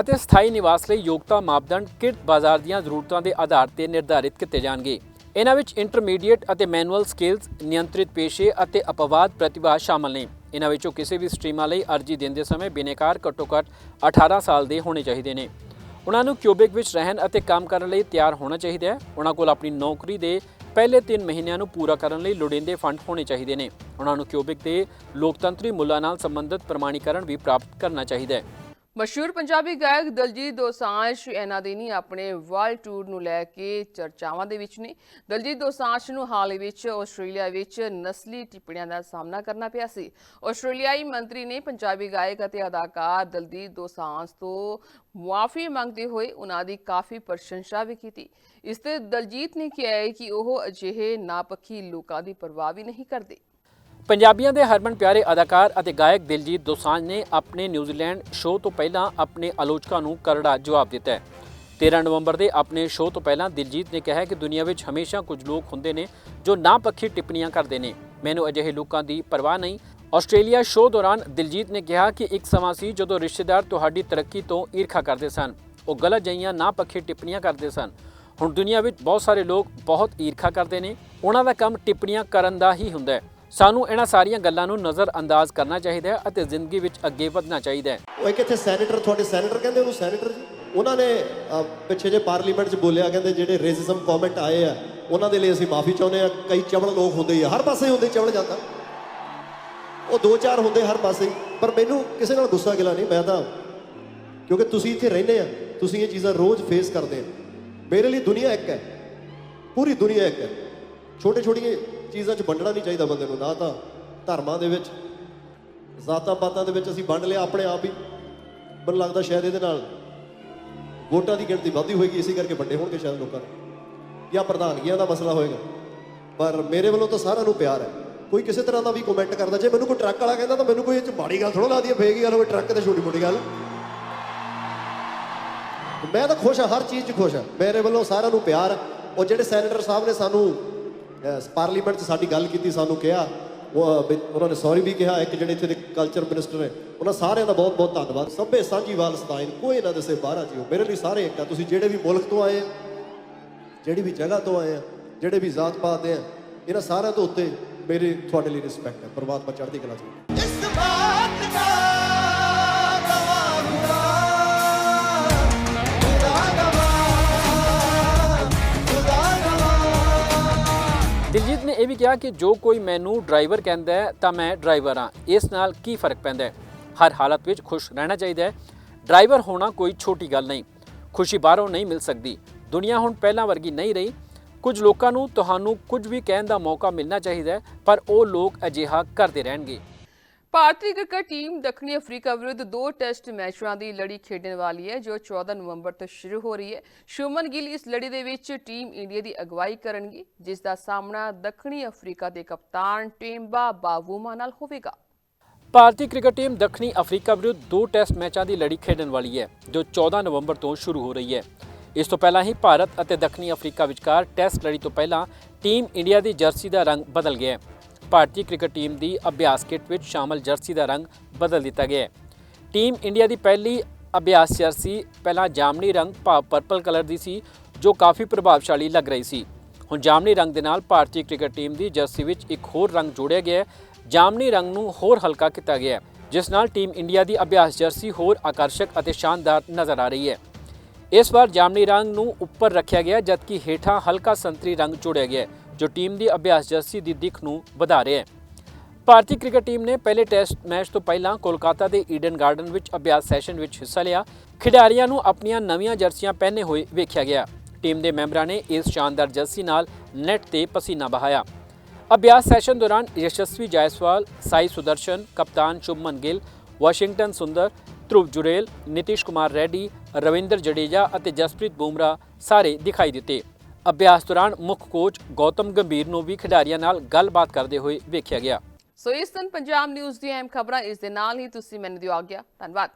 ਅਤੇ ਸਥਾਈ ਨਿਵਾਸ ਲਈ ਯੋਗਤਾ ਮਾਪਦੰਡ ਕਿਰਤ ਬਾਜ਼ਾਰ ਦੀਆਂ ਜ਼ਰੂਰਤਾਂ ਦੇ ਆਧਾਰ ਤੇ ਨਿਰਧਾਰਿਤ ਕੀਤੇ ਜਾਣਗੇ। ਇਹਨਾਂ ਵਿੱਚ ਇੰਟਰਮੀਡੀਏਟ ਅਤੇ ਮੈਨੂਅਲ ਸਕਿੱਲਸ ਨਿਯੰਤਰਿਤ ਪੇਸ਼ੇ ਅਤੇ ਅਪਵਾਦ ਪ੍ਰਤਿਭਾ ਸ਼ਾਮਲ ਨੇ। ਇਹਨਾਂ ਵਿੱਚੋਂ ਕਿਸੇ ਵੀ ਸਟਰੀਮਾਂ ਲਈ ਅਰਜ਼ੀ ਦਿੰਦੇ ਸਮੇਂ ਬਿਨੇਕਾਰ ਘੱਟੋ-ਘੱਟ 18 ਸਾਲ ਦੇ ਹੋਣੇ ਚਾਹੀਦੇ ਨੇ। ਉਹਨਾਂ ਨੂੰ ਕਿਊਬਿਕ ਵਿੱਚ ਰਹਿਣ ਅਤੇ ਕੰਮ ਕਰਨ ਲਈ ਤਿਆਰ ਹੋਣਾ ਚਾਹੀਦਾ ਹੈ। ਉਹਨਾਂ ਕੋਲ ਆਪਣੀ ਨੌਕਰੀ ਦੇ ਪਹਿਲੇ 3 ਮਹੀਨਿਆਂ ਨੂੰ ਪੂਰਾ ਕਰਨ ਲਈ ਲੋੜੀਂਦੇ ਫੰਡ ਹੋਣੇ ਚਾਹੀਦੇ ਨੇ। ਉਹਨਾਂ ਨੂੰ ਕਿਊਬਿਕ ਦੇ ਲੋਕਤੰਤਰੀ ਮੁੱਲਾਂ ਨਾਲ ਸੰਬੰਧਿਤ ਪ੍ਰਮਾਣੀਕਰਨ ਵੀ ਪ੍ਰਾਪਤ ਕਰਨਾ ਚਾਹੀਦਾ ਹੈ। ਮਸ਼ਹੂਰ ਪੰਜਾਬੀ ਗਾਇਕ ਦਲਜੀਤ ਦੋਸਾਂਝ ਇਹਨਾਂ ਦਿਨੀ ਆਪਣੇ ਵਰਲਡ ਟੂਰ ਨੂੰ ਲੈ ਕੇ ਚਰਚਾਵਾਂ ਦੇ ਵਿੱਚ ਨੇ। ਦਲਜੀਤ ਦੋਸਾਂਝ ਨੂੰ ਹਾਲ ਵਿੱਚ ਆਸਟ੍ਰੇਲੀਆ ਵਿੱਚ ਨਸਲੀ ਟਿੱਪਣੀਆਂ ਦਾ ਸਾਹਮਣਾ ਕਰਨਾ ਪਿਆ ਸੀ। ਆਸਟ੍ਰੇਲੀਆਈ ਮੰਤਰੀ ਨੇ ਪੰਜਾਬੀ ਗਾਇਕ ਅਤੇ ਅਦਾਕਾਰ ਦਲਜੀਤ ਦੋਸਾਂਝ ਤੋਂ ਮੁਆਫੀ ਮੰਗਦੇ ਹੋਏ ਉਹਨਾਂ ਦੀ ਕਾਫੀ ਪ੍ਰਸ਼ੰਸਾ ਵੀ ਕੀਤੀ। ਇਸ ਤੇ ਦਲਜੀਤ ਨੇ ਕਿਹਾ ਹੈ ਕਿ ਉਹ ਅਜਿਹੇ ਨਾਪੱਖੀ ਲੋਕਾਂ ਦੀ ਪਰਵਾਹ ਵੀ ਨਹੀਂ ਕਰਦੇ। ਪੰਜਾਬੀਆਂ ਦੇ ਹਰਮਨ ਪਿਆਰੇ ਅਦਾਕਾਰ ਅਤੇ ਗਾਇਕ ਦਿਲਜੀਤ ਦੋਸਾਂਝ ਨੇ ਆਪਣੇ ਨਿਊਜ਼ੀਲੈਂਡ ਸ਼ੋਅ ਤੋਂ ਪਹਿਲਾਂ ਆਪਣੇ ਆਲੋਚਕਾਂ ਨੂੰ ਕਰੜਾ ਜਵਾਬ ਦਿੱਤਾ ਹੈ। 13 ਨਵੰਬਰ ਦੇ ਆਪਣੇ ਸ਼ੋਅ ਤੋਂ ਪਹਿਲਾਂ ਦਿਲਜੀਤ ਨੇ ਕਿਹਾ ਕਿ ਦੁਨੀਆ ਵਿੱਚ ਹਮੇਸ਼ਾ ਕੁਝ ਲੋਕ ਹੁੰਦੇ ਨੇ ਜੋ ਨਾ ਪੱਖੀ ਟਿੱਪਣੀਆਂ ਕਰਦੇ ਨੇ। ਮੈਨੂੰ ਅਜਿਹੇ ਲੋਕਾਂ ਦੀ ਪਰਵਾਹ ਨਹੀਂ। ਆਸਟ੍ਰੇਲੀਆ ਸ਼ੋਅ ਦੌਰਾਨ ਦਿਲਜੀਤ ਨੇ ਕਿਹਾ ਕਿ ਇੱਕ ਸਮਾਂ ਸੀ ਜਦੋਂ ਰਿਸ਼ਤੇਦਾਰ ਤੁਹਾਡੀ ਤਰੱਕੀ ਤੋਂ ਈਰਖਾ ਕਰਦੇ ਸਨ। ਉਹ ਗਲਤ ਜਈਆਂ ਨਾਪੱਖੀ ਟਿੱਪਣੀਆਂ ਕਰਦੇ ਸਨ। ਹੁਣ ਦੁਨੀਆ ਵਿੱਚ ਬਹੁਤ ਸਾਰੇ ਲੋਕ ਬਹੁਤ ਈਰਖਾ ਕਰਦੇ ਨੇ। ਉਹਨਾਂ ਦਾ ਕੰਮ ਟਿੱਪਣੀਆਂ ਕਰਨ ਦਾ ਹੀ ਹੁੰਦਾ ਹੈ। ਸਾਨੂੰ ਇਹਨਾਂ ਸਾਰੀਆਂ ਗੱਲਾਂ ਨੂੰ ਨਜ਼ਰ ਅੰਦਾਜ਼ ਕਰਨਾ ਚਾਹੀਦਾ ਹੈ ਅਤੇ ਜ਼ਿੰਦਗੀ ਵਿੱਚ ਅੱਗੇ ਵਧਣਾ ਚਾਹੀਦਾ ਹੈ। ਉਹ ਇੱਕ ਇੱਥੇ ਸੈਨੇਟਰ, ਤੁਹਾਡੇ ਸੈਨੇਟਰ ਕਹਿੰਦੇ ਉਹਨੂੰ ਸੈਨੇਟਰ ਜੀ? ਉਹਨਾਂ ਨੇ ਪਿੱਛੇ ਜੇ ਪਾਰਲੀਮੈਂਟ 'ਚ ਬੋਲਿਆ, ਕਹਿੰਦੇ ਜਿਹੜੇ ਰੇਸਿਜ਼ਮ ਕਮੈਂਟ ਆਏ ਆ, ਉਹਨਾਂ ਦੇ ਲਈ ਅਸੀਂ ਮਾਫੀ ਚਾਹੁੰਦੇ ਆ ਕਈ ਚਵਲ ਲੋਕ ਹੁੰਦੇ ਆ। ਹਰ ਪਾਸੇ ਹੁੰਦੇ ਚਵਲ ਜਾਂਦਾ। ਉਹ ਦੋ ਚਾਰ ਹੁੰਦੇ ਹਰ ਪਾਸੇ ਪਰ ਮੈਨੂੰ ਕਿਸੇ ਨਾਲ ਗੁੱਸਾ ਗਿਲਾ ਨਹੀਂ। ਮੈਂ ਤਾਂ, ਕਿਉਂਕਿ ਤੁਸੀਂ ਇੱਥੇ ਰਹਿੰਦੇ ਆ, ਤੁਸੀਂ ਇਹ ਚੀਜ਼ਾਂ ਰੋਜ਼ ਫੇਸ ਕਰਦੇ ਆ। ਮੇਰੇ ਲਈ ਦੁਨੀਆ ਇੱਕ ਹੈ। ਪੂਰੀ ਦੁਨੀਆ ਇੱਕ ਹੈ। ਛੋਟੇ ਛੋਟੀਆਂ ਚੀਜ਼ਾਂ 'ਚ ਵੰਡਣਾ ਨਹੀਂ ਚਾਹੀਦਾ ਬੰਦੇ ਨੂੰ, ਨਾ ਤਾਂ ਧਰਮਾਂ ਦੇ ਵਿੱਚ, ਜ਼ਾਤਾਂ ਪਾਤਾਂ ਦੇ ਵਿੱਚ ਅਸੀਂ ਵੰਡ ਲਿਆ ਆਪਣੇ ਆਪ ਹੀ। ਮੈਨੂੰ ਲੱਗਦਾ ਸ਼ਾਇਦ ਇਹਦੇ ਨਾਲ ਵੋਟਾਂ ਦੀ ਗਿਣਤੀ ਵੱਧਦੀ ਹੋਏਗੀ, ਇਸੇ ਕਰਕੇ ਵੱਡੇ ਹੋਣਗੇ ਸ਼ਾਇਦ ਲੋਕਾਂ ਨੂੰ। ਜਾਂ ਪ੍ਰਧਾਨਗੀਆਂ ਦਾ ਮਸਲਾ ਹੋਏਗਾ। ਪਰ ਮੇਰੇ ਵੱਲੋਂ ਤਾਂ ਸਾਰਿਆਂ ਨੂੰ ਪਿਆਰ ਹੈ। ਕੋਈ ਕਿਸੇ ਤਰ੍ਹਾਂ ਦਾ ਵੀ ਕਮੈਂਟ ਕਰਦਾ, ਜੇ ਮੈਨੂੰ ਕੋਈ ਟਰੱਕ ਵਾਲਾ ਕਹਿੰਦਾ ਤਾਂ ਮੈਨੂੰ ਕੋਈ ਇਹ ਚ ਮਾੜੀ ਗੱਲ ਥੋੜਾ ਲੱਗਦੀ ਹੈ, ਫੇਕ ਗੱਲ ਹੋਵੇ ਟਰੱਕ ਤੇ ਛੋਟੀ ਮੋਟੀ ਗੱਲ। ਮੈਂ ਤਾਂ ਖੁਸ਼ ਹਾਂ, ਹਰ ਚੀਜ਼ 'ਚ ਖੁਸ਼ ਹਾਂ। ਮੇਰੇ ਵੱਲੋਂ ਸਾਰਿਆਂ ਨੂੰ ਪਿਆਰ ਹੈ। ਉਹ ਜਿਹੜੇ ਸੈਨੇਟਰ ਸਾਹਿਬ ਨੇ ਸਾਨੂੰ ਪਾਰਲੀਮੈਂਟ 'ਚ ਸਾਡੀ ਗੱਲ ਕੀਤੀ, ਸਾਨੂੰ ਕਿਹਾ। ਉਹ, ਵੀ ਉਹਨਾਂ ਨੇ ਸੌਰੀ ਵੀ ਕਿਹਾ, ਇੱਕ ਜਿਹੜੇ ਇੱਥੇ ਦੇ ਕਲਚਰ ਮਿਨਿਸਟਰ ਨੇ, ਉਹਨਾਂ ਸਾਰਿਆਂ ਦਾ ਬਹੁਤ ਬਹੁਤ ਧੰਨਵਾਦ। ਸਭੇ ਸਾਂਝੀਵਾਲ ਸਤਾਇਨ ਕੋਈ ਨਾ ਦੱਸੇ ਬਾਹਰਾ ਜੀਓ। ਮੇਰੇ ਲਈ ਸਾਰੇ ਇੱਕ ਆ। ਤੁਸੀਂ ਜਿਹੜੇ ਵੀ ਮੁਲਕ ਤੋਂ ਆਏ ਆ, ਜਿਹੜੀ ਵੀ ਜਗ੍ਹਾ ਤੋਂ ਆਏ ਆ, ਜਿਹੜੇ ਵੀ ਜ਼ਾਤ ਪਾਤ ਦੇ ਆ, ਇਹਨਾਂ ਸਾਰਿਆਂ ਤੋਂ ਉੱਤੇ ਮੇਰੀ, ਤੁਹਾਡੇ ਲਈ ਰਿਸਪੈਕਟ ਹੈ। ਪਰਮਾਤਮਾ ਚੜ੍ਹਦੀ ਕਲਾ ਚ ਇਸ ਦਿਲਜੀਤ ਨੇ ਇਹ ਵੀ ਕਿਹਾ ਕਿ ਜੋ ਕੋਈ ਮੈਨੂੰ ਡਰਾਈਵਰ ਕਹਿੰਦਾ ਹੈ, ਤਾਂ ਮੈਂ ਡਰਾਈਵਰ ਹਾਂ। ਇਸ ਨਾਲ ਕੀ ਫ਼ਰਕ ਪੈਂਦਾ ਹੈ? ਹਰ ਹਾਲਤ ਵਿੱਚ ਖੁਸ਼ ਰਹਿਣਾ ਚਾਹੀਦਾ ਹੈ। ਡਰਾਈਵਰ ਹੋਣਾ ਕੋਈ ਛੋਟੀ ਗੱਲ ਨਹੀਂ। ਖੁਸ਼ੀ ਬਾਹਰੋਂ ਨਹੀਂ ਮਿਲ ਸਕਦੀ। ਦੁਨੀਆ ਹੁਣ ਪਹਿਲਾਂ ਵਰਗੀ ਨਹੀਂ ਰਹੀ। ਕੁਝ ਲੋਕਾਂ ਨੂੰ ਤੁਹਾਨੂੰ ਕੁਝ ਵੀ ਕਹਿਣ ਦਾ ਮੌਕਾ ਮਿਲਣਾ ਚਾਹੀਦਾ ਹੈ, ਪਰ ਉਹ ਲੋਕ ਅਜਿਹਾ ਕਰਦੇ ਰਹਿਣਗੇ। ਭਾਰਤੀ ਕ੍ਰਿਕਟ ਟੀਮ ਦੱਖਣੀ ਅਫਰੀਕਾ ਵਿਰੁੱਧ ਦੋ ਟੈਸਟ ਮੈਚਾਂ ਦੀ ਲੜੀ ਖੇਡਣ ਵਾਲੀ ਹੈ, ਜੋ 14 ਨਵੰਬਰ ਤੋਂ ਸ਼ੁਰੂ ਹੋ ਰਹੀ ਹੈ। ਸ਼ੁਮਨ ਗਿੱਲ ਇਸ ਲੜੀ ਦੇ ਵਿੱਚ ਟੀਮ ਇੰਡੀਆ ਦੀ ਅਗਵਾਈ ਕਰਨਗੇ, ਜਿਸ ਦਾ ਸਾਹਮਣਾ ਦੱਖਣੀ ਅਫਰੀਕਾ ਦੇ ਕਪਤਾਨ ਟੇਂਬਾ ਬਾਵੂਮਾ ਨਾਲ ਹੋਵੇਗਾ। ਭਾਰਤੀ ਕ੍ਰਿਕਟ ਟੀਮ ਦੱਖਣੀ ਅਫਰੀਕਾ ਵਿਰੁੱਧ ਦੋ ਟੈਸਟ ਮੈਚਾਂ ਦੀ ਲੜੀ ਖੇਡਣ ਵਾਲੀ ਹੈ, ਜੋ 14 ਨਵੰਬਰ ਤੋਂ ਸ਼ੁਰੂ ਹੋ ਰਹੀ ਹੈ। ਇਸ ਤੋਂ ਪਹਿਲਾਂ ਹੀ ਭਾਰਤ ਅਤੇ ਦੱਖਣੀ ਅਫਰੀਕਾ ਵਿਚਕਾਰ ਟੈਸਟ ਲੜੀ ਤੋਂ ਪਹਿਲਾਂ ਟੀਮ ਇੰਡੀਆ ਦੀ ਜਰਸੀ ਦਾ ਰੰਗ ਬਦਲ ਗਿਆ ਹੈ। ਭਾਰਤੀ ਕ੍ਰਿਕਟ ਟੀਮ ਦੀ ਅਭਿਆਸ ਕਿੱਟ ਵਿੱਚ ਸ਼ਾਮਲ ਜਰਸੀ ਦਾ ਰੰਗ ਬਦਲ ਦਿੱਤਾ ਗਿਆ ਹੈ। ਟੀਮ ਇੰਡੀਆ ਦੀ ਪਹਿਲੀ ਅਭਿਆਸ ਜਰਸੀ ਪਹਿਲਾਂ ਜਾਮਣੀ ਰੰਗ ਭਾਵ ਪਰਪਲ ਕਲਰ ਦੀ ਸੀ ਜੋ ਕਾਫੀ ਪ੍ਰਭਾਵਸ਼ਾਲੀ ਲੱਗ ਰਹੀ ਸੀ। ਹੁਣ ਜਾਮਣੀ ਰੰਗ ਦੇ ਨਾਲ ਭਾਰਤੀ ਕ੍ਰਿਕਟ ਟੀਮ ਦੀ ਜਰਸੀ ਵਿੱਚ ਇੱਕ ਹੋਰ ਰੰਗ ਜੋੜਿਆ ਗਿਆ ਹੈ। ਜਾਮਨੀ ਰੰਗ ਨੂੰ ਹੋਰ ਹਲਕਾ ਕੀਤਾ ਗਿਆ ਹੈ ਜਿਸ ਨਾਲ ਟੀਮ ਇੰਡੀਆ ਦੀ ਅਭਿਆਸ ਜਰਸੀ ਹੋਰ ਆਕਰਸ਼ਕ ਅਤੇ ਸ਼ਾਨਦਾਰ ਨਜ਼ਰ ਆ ਰਹੀ ਹੈ। ਇਸ ਵਾਰ ਜਾਮਨੀ ਰੰਗ ਨੂੰ ਉੱਪਰ ਰੱਖਿਆ ਗਿਆ ਜਦਕਿ ਹੇਠਾਂ ਹਲਕਾ ਸੰਤਰੀ ਰੰਗ ਜੋੜਿਆ ਗਿਆ ਹੈ, ਜੋ ਟੀਮ ਦੀ ਅਭਿਆਸ ਜਰਸੀ ਦੀ ਦਿੱਖ ਨੂੰ ਵਧਾ ਰਿਹਾ ਹੈ। ਭਾਰਤੀ ਕ੍ਰਿਕਟ ਟੀਮ ਨੇ ਪਹਿਲੇ ਟੈਸਟ ਮੈਚ ਤੋਂ ਪਹਿਲਾਂ ਕੋਲਕਾਤਾ ਦੇ ਈਡਨ ਗਾਰਡਨ ਵਿੱਚ ਅਭਿਆਸ ਸੈਸ਼ਨ ਵਿੱਚ ਹਿੱਸਾ ਲਿਆ। ਖਿਡਾਰੀਆਂ ਨੂੰ ਆਪਣੀਆਂ ਨਵੀਆਂ ਜਰਸੀਆਂ ਪਹਿਨੇ ਹੋਏ ਵੇਖਿਆ ਗਿਆ। ਟੀਮ ਦੇ ਮੈਂਬਰਾਂ ਨੇ ਇਸ ਸ਼ਾਨਦਾਰ ਜਰਸੀ ਨਾਲ ਨੈਟ ਤੇ ਪਸੀਨਾ ਬਹਾਇਆ ਅਭਿਆਸ ਸੈਸ਼ਨ ਦੌਰਾਨ ਯਸ਼ਸਵੀ ਜਾਇਸਵਾਲ, ਸਾਈ ਸੁਦਰਸ਼ਨ, ਕਪਤਾਨ ਸ਼ੁਭਮਨ ਗਿੱਲ, ਵਾਸ਼ਿੰਗਟਨ ਸੁੰਦਰ, ਧਰੁਵ ਜੁਰੇਲ, ਨਿਤਿਸ਼ ਕੁਮਾਰ ਰੈਡੀ, ਰਵਿੰਦਰ ਜਡੇਜਾ ਅਤੇ ਜਸਪ੍ਰੀਤ ਬੂਮਰਾ ਸਾਰੇ ਦਿਖਾਈ ਦਿੱਤੇ। ਅਭਿਆਸ ਦੌਰਾਨ ਮੁੱਖ ਕੋਚ ਗੌਤਮ ਗੰਭੀਰ ਨੂੰ ਵੀ ਖਿਡਾਰੀਆਂ ਨਾਲ ਗੱਲਬਾਤ ਕਰਦੇ ਹੋਏ ਵੇਖਿਆ ਗਿਆ। ਸੋ ਇਸ ਦਿਨ ਪੰਜਾਬ ਨਿਊਜ਼ ਦੀਆਂ ਅਹਿਮ ਖਬਰਾਂ ਇਸ ਦੇ ਨਾਲ ਹੀ, ਤੁਸੀਂ ਮੈਨੂੰ ਦਿਓ ਆਗਿਆ। ਧੰਨਵਾਦ।